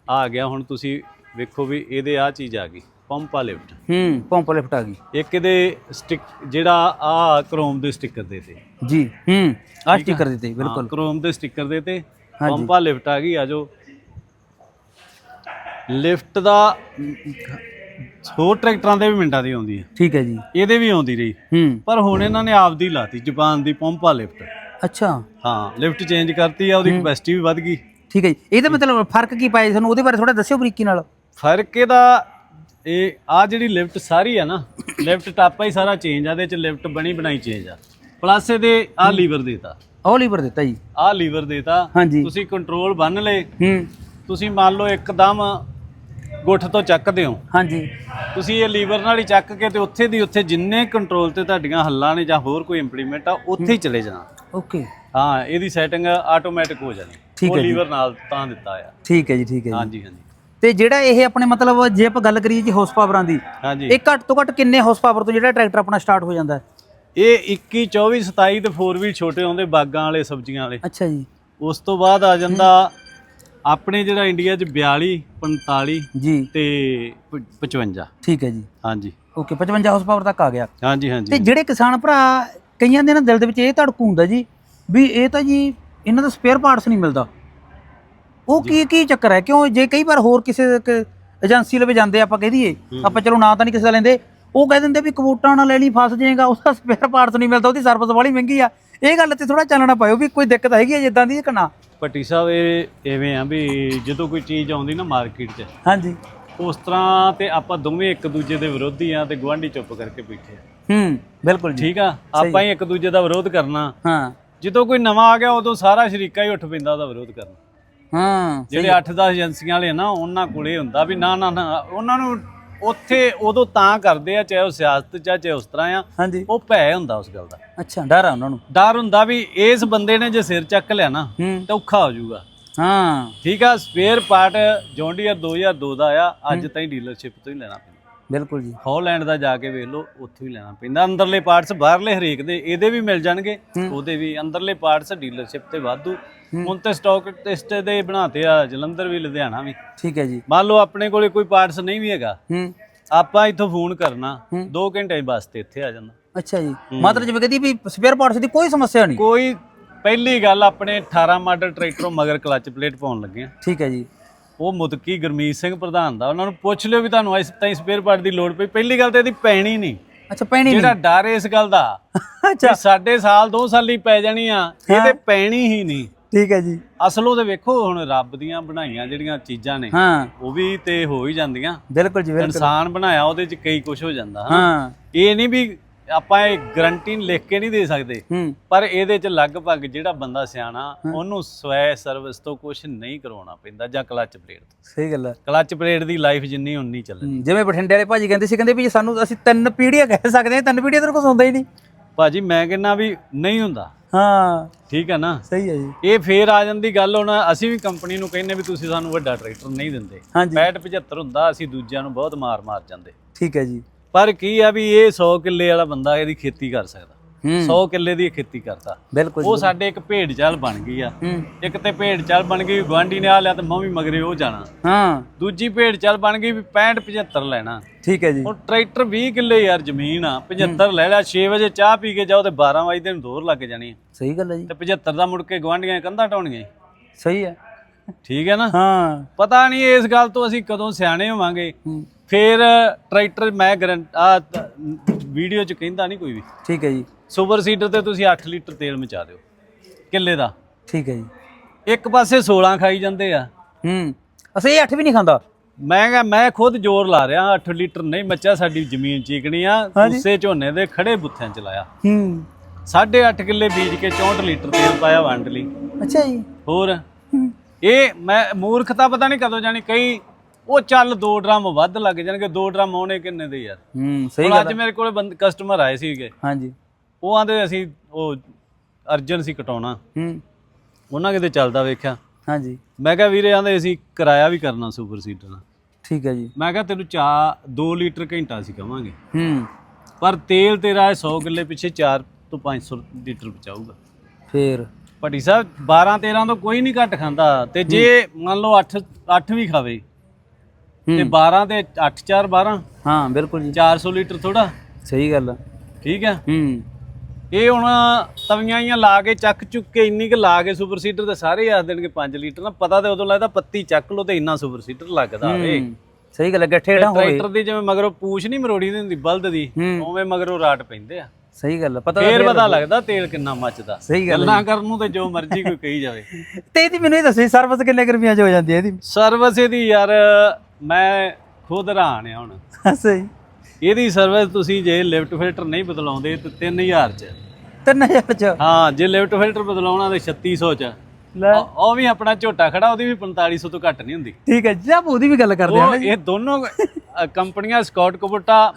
ਆ ਗਿਆ ਹੁਣ ਤੁਸੀਂ ਵੇਖੋ ਵੀ ਇਹਦੇ ਆ ਚੀਜ਼ ਆ ਗਈ ਪੰਪਾ ਲਿਫਟ ਹੂੰ ਪੰਪ ਲਿਫਟ ਆ ਗਈ। ਇੱਕ ਇਹਦੇ ਸਟਿਕ ਜਿਹੜਾ ਆ ਕ੍ਰੋਮ ਦੇ ਸਟicker ਦੇ ਤੇ। ਜੀ ਹੂੰ ਆ? ਸਟicker ਦਿੱਤੇ ਬਿਲਕੁਲ। ਕ੍ਰੋਮ ਦੇ ਸਟicker ਦੇ ਤੇ ਹਾਂਜੀ। ਪੰਪਾ ਲਿਫਟ ਆ ਗਈ ਆ ਜੋ ਲਿਫਟ ਦਾ ਹੋਰ ਟਰੈਕਟਰਾਂ ਦੇ ਵੀ ਮਿੰਟਾਂ ਦੀ ਆਉਂਦੀ ਹੈ ਠੀਕ ਹੈ ਜੀ। ਇਹਦੇ ਵੀ ਆਉਂਦੀ ਰਹੀ। ਹੂੰ। ਪਰ ਹੁਣ ਇਹਨਾਂ ਨੇ ਆਪਦੀ ਲਾਤੀ ਜਾਪਾਨ ਦੀ ਪੰਪਾ ਲਿਫਟ ਅੱਛਾ। ਹਾਂ ਲਿਫਟ ਚੇਂਜ ਕਰਤੀ ਆ ਉਹਦੀ ਕਪੈਸਿਟੀ ਵੀ ਵੱਧ ਗਈ। ਠੀਕ ਹੈ ਜੀ। ਇਹਦਾ ਮਤਲਬ ਫ਼ਰਕ ਕੀ ਪਾਇਆ ਸਾਨੂੰ? ਉਹਦੇ ਬਾਰੇ ਥੋੜਾ ਦੱਸਿਓ ਬਰੀਕੀ ਨਾਲ। ਫ਼ਰਕ ਇਹਦਾ ਇਹ ਆ ਜਿਹੜੀ ਲਿਫਟ ਸਾਰੀ ਆ ਨਾ ਲਿਫਟ ਟਾਪਾ ਹੀ ਸਾਰਾ ਚੇਂਜ ਆ ਇਹਦੇ ਚ ਲਿਫਟ ਬਣੀ ਬਣਾਈ ਚੇਂਜ ਆ। ਪਲੱਸ ਇਹਦੇ ਆ ਲੀਵਰ ਦੇਤਾ। ਉਹ ਲੀਵਰ ਦਿੱਤਾ ਜੀ। ਆ ਲੀਵਰ ਦੇਤਾ। ਹਾਂਜੀ। ਤੁਸੀਂ ਕੰਟਰੋਲ ਬੰਨ ਲਏ। ਹੂੰ। ਤੁਸੀਂ ਮੰਨ ਲਓ ਇੱਕਦਮ ਗੁੱਠ ਤੋਂ ਚੱਕਦੇ ਹੋ। ਹਾਂਜੀ। ਤੁਸੀਂ ਇਹ ਲੀਵਰ ਨਾਲ ਹੀ ਚੱਕ ਕੇ ਤੇ ਉੱਥੇ ਦੀ ਉੱਥੇ ਜਿੰਨੇ ਕੰਟਰੋਲ ਤੇ ਤੁਹਾਡੀਆਂ ਹੱਲਾਂ ਨੇ ਜਾਂ ਹੋਰ ਕੋਈ ਇੰਪਲੀਮੈਂਟ ਆ ਉੱਥੇ ਹੀ ਚਲੇ ਜਾਣਾ। ਓਕੇ ਹਾਂ ਇਹਦੀ ਸੈਟਿੰਗ ਆਟੋਮੈਟਿਕ ਹੋ ਜਾਣੀ। ਠੀਕ ਹੈ ਜੀ। ਲੀਵਰ ਨਾਲ ਤਾਂ ਦਿੱਤਾ ਆ। ਠੀਕ ਹੈ ਜੀ ਠੀਕ ਹੈ ਜੀ। ਹਾਂਜੀ ਹਾਂਜੀ। ਤੇ ਜਿਹੜਾ ਇਹ ਆਪਣੇ ਮਤਲਬ ਜੇ ਆਪਾਂ ਗੱਲ ਕਰੀਏ ਜੀ ਹਾਰਸ ਪਾਵਰਾਂ ਦੀ ਹਾਂਜੀ। ਇਹ ਘੱਟ ਤੋਂ ਘੱਟ ਕਿੰਨੇ ਹਾਰਸ ਪਾਵਰ ਤੋਂ ਜਿਹੜਾ ਟਰੈਕਟਰ ਆਪਣਾ ਸਟਾਰਟ ਹੋ ਜਾਂਦਾ ਹੈ? ਇਹ 21 24 27 ਤੇ 4 ਵੀਲ ਛੋਟੇ ਆਉਂਦੇ ਬਾਗਾਂ ਵਾਲੇ ਸਬਜ਼ੀਆਂ ਵਾਲੇ। ਅੱਛਾ ਜੀ। ਉਸ ਤੋਂ ਬਾਅਦ ਆ ਜਾਂਦਾ ਆਪਣੇ ਜਿਹੜਾ ਇੰਡੀਆ 'ਚ 42 45 ਜੀ। ਤੇ ਪ- 55 ਠੀਕ ਹੈ ਜੀ। ਹਾਂਜੀ। ਓਕੇ 55 ਹਾਰਸ ਪਾਵਰ ਤੱਕ ਆ ਗਿਆ। ਹਾਂਜੀ ਤੇ ਹਾਂਜੀ ਜਿਹੜੇ ਕਿਸਾਨ ਭਰਾ ਕਈਆਂ ਦੇ ਨਾ ਦਿਲ ਦੇ ਵਿੱਚ ਇਹ ਧੜਕੂ ਹੁੰਦਾ ਜੀ ਵੀ ਇਹ ਤਾਂ ਜੀ ਇਹਨਾਂ ਦਾ ਸਪੇਅਰ ਪਾਰਟਸ ਨਹੀਂ ਮਿਲਦਾ। ਉਹ ਕੀ ਕੀ ਚੱਕਰ ਹੈ? ਕਿਉਂ ਜੇ ਕਈ ਵਾਰ ਹੋਰ ਕਿਸੇ ਏਜੰਸੀ ਲਵੇ ਜਾਂਦੇ ਆਪਾਂ ਕਹਿ ਦਈਏ ਆਪਾਂ ਚਲੋ ਨਾਂ ਤਾਂ ਨਹੀਂ ਕਿਸੇ ਦਾ ਲੈਂਦੇ ਉਹ ਕਹਿ ਦਿੰਦੇ ਵੀ ਕਬੂਟਾਂ ਨਾਲ ਲੈ ਲਈ ਫਸ ਜਾਏਗਾ ਉਹਦਾ ਸਪੇਅਰ ਪਾਰਟਸ ਨਹੀਂ ਮਿਲਦਾ ਉਹਦੀ ਸਰਵਿਸ ਵਾਲੀ ਮਹਿੰਗੀ ਆ। ਇਹ ਗੱਲ ਤੇ ਥੋੜਾ ਚੱਲਣਾ ਪਾਇਓ ਵੀ ਕੋਈ ਦਿੱਕਤ ਹੈਗੀ ਹੈ ਜਿੱਦਾਂ ਦੀ ਕਿ ਨਾ। ਭੱਟੀ ਸਾਹਿਬ ਇਹ ਐਵੇਂ ਆ ਵੀ ਜਦੋਂ ਕੋਈ ਚੀਜ਼ ਆਉਂਦੀ ਨਾ ਮਾਰਕੀਟ 'ਚ ਹਾਂਜੀ। ਉਸ ਤਰ੍ਹਾਂ ਤੇ ਆਪਾਂ ਦੋਵੇਂ ਇੱਕ ਦੂਜੇ ਦੇ ਵਿਰੋਧੀ ਆ ਤੇ ਗਵਾਂਢੀ ਚੁੱਪ ਕਰਕੇ ਬੈਠੇ ਆ। ਹੂੰ ਬਿਲਕੁਲ ਜੀ। ਠੀਕ ਆ? ਆਪਾਂ ਹੀ ਇੱਕ ਦੂਜੇ ਦਾ ਵਿਰੋਧ ਕਰਨਾ। ਹਾਂ। ਜਦੋਂ ਕੋਈ ਨਵਾਂ ਆ ਗਿਆ ਉਦੋਂ ਸਾਰਾ ਸ਼ਰੀਕਾ ਹੀ ਉੱਠ ਪੈਂਦਾ ਉਹਦਾ ਵਿਰੋਧ ਕਰਨ। ਹਾਂ ਜਿਹੜੇ 8-10 ਏਜੰਸੀਆਂ ਵਾਲੇ ਨਾ ਉਹਨਾਂ ਕੋਲੇ ਹੁੰਦਾ ਵੀ ਨਾ ਨਾ ਨਾ ਉਹਨਾਂ ਨੂੰ ਉੱਥੇ ਉਦੋਂ ਤਾਂ ਕਰਦੇ ਆ ਚਾਹੇ ਉਹ ਸਿਆਸਤ ਚ ਆ, ਚਾਹੇ ਉਸ ਤਰ੍ਹਾਂ ਆ ਉਹ ਭੈ ਹੁੰਦਾ ਉਸ ਗੱਲ ਦਾ। ਅੱਛਾ ਡਰ ਆ ਉਹਨਾਂ ਨੂੰ। ਡਰ ਹੁੰਦਾ ਵੀ ਇਸ ਬੰਦੇ ਨੇ ਜੇ ਸਿਰ ਚੱਕ ਲਿਆ ਨਾ ਤਾਂ ਔਖਾ ਹੋ ਜਾਊਗਾ। ਹਾਂ। ਠੀਕ ਆ ਸਪੇਅਰ ਪਾਰਟ ਜੌਂਡੀਅਰ 2002 ਦਾ ਆ ਅੱਜ ਤਾਈਂ ਡੀਲਰਸ਼ਿਪ ਤੋਂ ਹੀ ਲੈਣਾ। ਬਿਲਕੁਲ ਜੀ। ਹੌਲੈਂਡ ਦਾ ਜਾ ਕੇ ਵੇਖ ਲਓ ਉੱਥੋਂ ਹੀ ਲੈਣਾ ਪੈਂਦਾ। ਅੰਦਰਲੇ ਪਾਰਟਸ ਬਾਹਰਲੇ ਹਰੇਕ ਦੇ ਇਹਦੇ ਵੀ ਮਿਲ ਜਾਣਗੇ। ਉਹਦੇ ਵੀ ਅੰਦਰਲੇ ਪਾਰਟਸ ਡੀਲਰਸ਼ਿਪ ਤੇ ਵਾਧੂ। ਹੁਣ ਤੇ ਸਟਾਕ ਟੈਸਟ ਦੇ ਬਣਾਤੇ ਆ ਜਲੰਧਰ ਵੀ ਲੁਧਿਆਣਾ ਵੀ। ਠੀਕ ਹੈ ਜੀ। ਮੰਨ ਲਓ ਆਪਣੇ ਕੋਲੇ ਕੋਈ ਪਾਰਟਸ ਨਹੀਂ ਵੀ ਹੈਗਾ। ਆਪਾਂ ਇੱਥੋਂ ਫੋਨ ਕਰਨਾ 2 ਘੰਟੇ ਬਸ ਤੇ ਇੱਥੇ ਆ ਜਾਂਦਾ। ਅੱਛਾ ਜੀ। ਮਤਲਬ ਜਿਵੇਂ ਕਹਦੀ ਵੀ ਸਪੇਅਰ ਪਾਰਟਸ ਦੀ ਕੋਈ ਸਮੱਸਿਆ ਨਹੀਂ। ਕੋਈ ਪਹਿਲੀ ਗੱਲ ਆਪਣੇ 18 ਮਾਡਲ ਟਰੈਕਟਰੋਂ ਮਗਰ ਕਲਚ ਪਲੇਟ ਪਾਉਣ ਲੱਗੇ ਆ। ਠੀਕ ਹੈ ਜੀ। ਉਹ ਮੁਦਕੀ ਗੁਰਮੀਤ ਸਿੰਘ ਪ੍ਰਧਾਨ ਦਾ ਉਹਨਾਂ ਨੂੰ ਪੁੱਛ ਲਿਓ ਵੀ ਤੁਹਾਨੂੰ ਇਸ ਤਾਈਂ ਸਪੇਅਰ ਪਾਰਟ ਦੀ ਲੋੜ ਪਈ। ਪਹਿਲੀ ਗੱਲ ਤੇ ਇਹਦੀ ਪੈਣੀ ਨਹੀਂ। ਅੱਛਾ ਪੈਣੀ ਜਿਹੜਾ ਡਰ ਇਸ ਗੱਲ ਦਾ ਨਹੀਂ *laughs* ਅੱਛਾ ਸਾਡੇ ਸਾਲ 2 ਸਾਲ ਹੀ ਪੈ ਜਾਣੀ ਆ ਇਹਦੇ ਪੈਣੀ ਹੀ ਨਹੀਂ। ਠੀਕ ਹੈ ਜੀ। ਅਸਲ ਉਹਦੇ ਵੇਖੋ ਹੁਣ ਰੱਬ ਦੀਆਂ ਬਣਾਈਆਂ ਜਿਹੜੀਆਂ ਚੀਜ਼ਾਂ ਨੇ ਹਾਂ। ਉਹ ਵੀ ਤੇ ਹੋ ਹੀ ਜਾਂਦੀਆਂ। ਬਿਲਕੁਲ ਜੀ ਬਿਲਕੁਲ। ਇਨਸਾਨ ਬਣਾਇਆ ਉਹਦੇ 'ਚ ਕਈ ਕੁਝ ਹੋ ਜਾਂਦਾ। ਹਾਂ। ਇਹ ਨਹੀਂ ਵੀ ਆਪਾਂ ਇਹ ਗਰੰਟੀ ਲਿਖ ਕੇ ਨਹੀਂ ਦੇ ਸਕਦੇ। ਪਰ ਇਹਦੇ 'ਚ ਲਗਭਗ ਜਿਹੜਾ ਬੰਦਾ ਸਿਆਣਾ ਉਹਨੂੰ ਸਵੈ ਸਰਵਿਸ ਤੋਂ ਕੁਝ ਨਹੀਂ ਕਰਵਾਉਣਾ ਪੈਂਦਾ ਜਾਂ ਕਲਚ ਪਲੇਟ ਤੋਂ। ਸਹੀ ਗੱਲ ਹੈ। ਕਲਚ ਪਲੇਟ ਦੀ ਲਾਈਫ ਜਿੰਨੀ ਉਨੀ ਚੱਲੇ ਹੂੰ, ਜਿਵੇਂ ਬਠਿੰਡੇ ਵਾਲੇ ਭਾਜੀ ਕਹਿੰਦੇ ਸੀ ਕਹਿੰਦੇ ਵੀ ਸਾਨੂੰ ਅਸੀਂ ਤਿੰਨ ਪੀੜ੍ਹੀਆਂ ਕਹਿ ਸਕਦੇ ਹਾਂ ਤਿੰਨ ਪੀੜ੍ਹੀਆਂ ਤੋਂ ਕੁਝ ਹੁੰਦਾ ਹੀ ਨਹੀਂ। ਭਾਜੀ ਮੈਂ ਕਹਿੰਦਾ ਵੀ ਨਹੀਂ ਹੁੰਦਾ। ਹਾਂ। ਠੀਕ ਹੈ ਨਾ? ਸਹੀ ਹੈ ਜੀ। ਇਹ ਫੇਰ ਆ ਜਾਂਦੀ ਗੱਲ ਹੁਣ ਅਸੀਂ ਵੀ ਕੰਪਨੀ ਨੂੰ ਕਹਿੰਨੇ ਵੀ ਤੁਸੀਂ ਸਾਨੂੰ ਵੱਡਾ ਟਰੈਕਟਰ ਨਹੀਂ ਦਿੰਦੇ। ਹਾਂਜੀ। 65 75 ਹੁੰਦਾ ਅਸੀਂ ਦੂਜਿਆਂ ਨੂੰ ਬਹੁਤ ਮਾਰ ਮਾਰ ਜਾਂਦੇ। ਠੀਕ ਹੈ ਜੀ। ਪਰ ਕੀ ਆ ਵੀ ਇਹ 100 ਕਿੱਲੇ ਵਾਲਾ ਬੰਦਾ ਇਹਦੀ ਖੇਤੀ ਕਰ ਸਕਦਾ। ਹੂੰ। 100 ਕਿੱਲੇ ਦੀ ਖੇਤੀ ਕਰਦਾ। ਬਿਲਕੁਲ ਉਹ ਸਾਡੇ ਇੱਕ ਭੇਡ ਚਾਲ ਬਣ ਗਈ ਆ। ਇੱਕ ਤੇ ਭੇਡ ਚਾਲ ਬਣ ਗਈ ਗਵਾਂਢੀ ਨੇ ਆ ਲਿਆ ਤੇ ਮੈਂ ਵੀ ਮਗਰੇ ਉਹ ਜਾਣਾ। ਹਾਂ। ਦੂਜੀ ਭੇਡ ਚਾਲ ਬਣ ਗਈ ਵੀ 65 75 ਲੈਣਾ। ਠੀਕ ਹੈ ਜੀ। ਹੁਣ ਟਰੈਕਟਰ 20 ਕਿੱਲੇ ਯਾਰ ਜ਼ਮੀਨ ਆ 75 ਲੈ ਲਿਆ 6 ਵਜੇ ਚਾਹ ਪੀ ਕੇ ਜਾਓ ਤੇ 12 ਵਜੇ ਨੂੰ ਦੋਰ ਲੱਗ ਜਾਣੀ। ਸਹੀ ਗੱਲ ਹੈ ਜੀ। ਤੇ 75 ਦਾ ਮੁੜ ਕੇ ਗਵਾਂਢੀਆਂ ਕੰਧਾਂ ਢਾਉਣੀਆਂ ਈ। ਸਹੀ ਹੈ। ਠੀਕ ਹੈ ਨਾ? ਹਾਂ। ਪਤਾ ਨਹੀਂ ਇਸ ਗੱਲ ਤੋਂ ਅਸੀਂ ਕਦੋਂ ਸਿਆਣੇ ਹੋਵਾਂਗੇ। ਫਿਰ ਟਰੈਕਟਰ ਮੈਂ ਗਰੰਟ ਆ ਵੀਡੀਓ ਚ ਕਹਿੰਦਾ ਨਹੀਂ ਕੋਈ ਵੀ। ਠੀਕ ਹੈ ਜੀ। ਸੁਪਰ ਸੀਡਰ ਤੇ ਤੁਸੀਂ 8 ਲੀਟਰ ਤੇਲ ਮਚਾ ਦਿਓ ਕਿੱਲੇ ਦਾ। ਠੀਕ ਹੈ ਜੀ। ਇੱਕ ਪਾਸੇ 16 ਖਾਈ ਜਾਂਦੇ ਆ। ਹੂੰ। ਅਸੀਂ ਇਹ ਅੱਠ ਵੀ ਨਹੀਂ ਖਾਂਦਾ। ਮੈਂ ਕਿਹਾ ਮੈਂ ਖੁਦ ਜ਼ੋਰ ਲਾ ਰਿਹਾ 8 ਲੀਟਰ ਨਹੀਂ ਮੱਚਾ ਸਾਡੀ ਜ਼ਮੀਨ ਚੀਕਣੀ ਆ ਉਸੇ ਝੋਨੇ ਦੇ ਖੜੇ ਬੁੱਥਿਆਂ ਚ ਲਾਇਆ। ਹੂੰ। 8.5 ਕਿੱਲੇ ਬੀਜ ਕੇ 64 ਲੀਟਰ ਤੇਲ ਪਾਇਆ ਵੰਡ ਲਈ। ਅੱਛਾ ਜੀ। ਹੋਰ? ਇਹ ਮੈਂ ਮੂਰਖਤਾ ਪਤਾ ਨਹੀਂ ਕਦੋਂ ਜਾਣੀ ਕਈ ਉਹ ਚੱਲ ਦੋ ਡਰਮ ਵੱਧ ਲੱਗ ਜਾਣਗੇ ਦੋ ਡਰਮ ਆਉਣੇ ਕਿੰਨੇ ਦੇ ਯਾਰ? ਹੂੰ ਸਹੀ ਹੁਣ ਗੱਲ ਅੱਜ ਮੇਰੇ ਕੋਲੇ ਬੰਦ ਕਸਟਮਰ ਆਏ ਸੀਗੇ। ਹਾਂਜੀ। ਉਹ ਆਂਦੇ ਅਸੀਂ ਉਹ ਅਰਜਨ ਸੀ ਕਟਾਉਣਾ। ਹੂੰ। ਉਹਨਾਂ ਕਿਤੇ ਚੱਲਦਾ ਵੇਖਿਆ। ਹਾਂਜੀ। ਮੈਂ ਕਿਹਾ ਵੀਰੇ ਆਂਦੇ ਅਸੀਂ ਕਿਰਾਇਆ ਵੀ ਕਰਨਾ ਸੁਪਰ ਸੀਡਰ ਨਾਲ ਠੀਕ ਹੈ ਜੀ। ਮੈਂ ਕਿਹਾ ਤੈਨੂੰ ਚਾ 2 ਲੀਟਰ ਘੰਟਾ ਅਸੀਂ ਕਵਾਂਗੇ। ਹੂੰ। ਪਰ ਤੇਲ ਤੇਰਾ ਇਹ 100 ਕਿੱਲੇ ਪਿੱਛੇ 4 ਤੋਂ 500 ਲੀਟਰ ਬਚਾਊਗਾ। ਫੇਰ? ਭੱਟੀ ਸਾਹਿਬ 12 13 ਤੋਂ ਕੋਈ ਨਹੀਂ ਘੱਟ ਖਾਂਦਾ। ਤੇ ਜੇ ਮੰਨ ਲਓ 8 8 ਵੀ ਖਾਵੇ ਤੇ 12 ਤੇ 8 4 12 ਹਾਂ ਬਿਲਕੁਲ ਜੀ। 400 ਲੀਟਰ ਥੋੜਾ ਸਹੀ ਗੱਲ ਆ। ਠੀਕ ਹੈ ਹੂੰ। ਇਹ ਹੁਣ ਤਵੀਆਂ ਹੀ ਲਾ ਕੇ ਚੱਕ ਚੁੱਕ ਕੇ ਇੰਨੀ ਕੁ ਲਾ ਕੇ ਸੁਪਰ ਸੀਡਰ ਤੇ ਸਾਰੇ ਆ ਦੇਣਗੇ 5 ਲੀਟਰ ਨਾ। ਪਤਾ ਤੇ ਉਦੋਂ ਲੱਗਦਾ ਪੱਤੀ ਚੱਕ ਲੋ ਤੇ ਇੰਨਾ ਸੁਪਰ ਸੀਡਰ ਲੱਗਦਾ ਹੂੰ, ਸਹੀ ਗੱਲ ਹੈ ਗੱਠੇ ਢਾਂ ਹੋਵੇ। ਟਰੈਕਟਰ ਦੀ ਜਿਵੇਂ ਮਗਰੋਂ ਪੂਛ ਨਹੀਂ ਮਰੋੜੀ ਦੀ ਹੁੰਦੀ ਬਲਦ ਦੀ। ਉਵੇਂ ਮਗਰੋਂ ਰਾਟ ਪੈਂਦੇ ਆ। ਸਹੀ ਗੱਲ ਆ ਪਤਾ ਫੇਰ ਪਤਾ ਲੱਗਦਾ ਤੇਲ ਕਿੰਨਾ ਮੱਚਦਾ। ਸਹੀ ਗੱਲ ਗੱਲਾਂ ਕਰਨ ਨੂੰ ਤੇ ਜੋ ਮਰਜ਼ੀ ਕੋਈ ਕਹੀ ਜਾਵੇ। ਤੇ ਇਹਦੀ ਮੈਨੂੰ ਇਹ ਦੱਸੋ ਸਰਵਿਸ ਕਿੰਨੇ ਰੁਪਈਆਂ ਚ ਹੋ ਜਾਂਦੀ ਹੈ ਇਹਦੀ? ਸਰਵਿਸ ਇਹਦੀ ਯਾਰ ਮੈਂ ਖੁਦ ਹੈਰਾਨ ਆ ਹੁਣ। ਸਹੀ। ਇਹਦੀ ਸਰਵਿਸ ਤੁਸੀਂ ਜੇ ਲਿਫਟ ਫਿਲਟਰ ਨਹੀਂ ਬਦਲਾਉਂਦੇ ਤੇ 3000 ਚ। 3000 ਚ? ਹਾਂ ਜੇ ਲਿਫਟ ਫਿਲਟਰ ਬਦਲਾਉਣਾ ਤੇ 3600 ਚ। ਲੈ। ਉਹ ਵੀ ਆਪਣਾ ਝੋਟਾ ਖੜਾ ਉਹਦੀ ਵੀ 4500 ਤੋਂ ਘੱਟ ਨਹੀਂ ਹੁੰਦੀ। ਠੀਕ ਹੈ ਜੀ ਆਪ ਉਹਦੀ ਵੀ ਗੱਲ ਕਰਦੇ ਉਹ ਇਹ ਦੋਨੋਂ ਕੰਪਨੀਆਂ ਸਕਾਟ ਕਬੂਟਾ।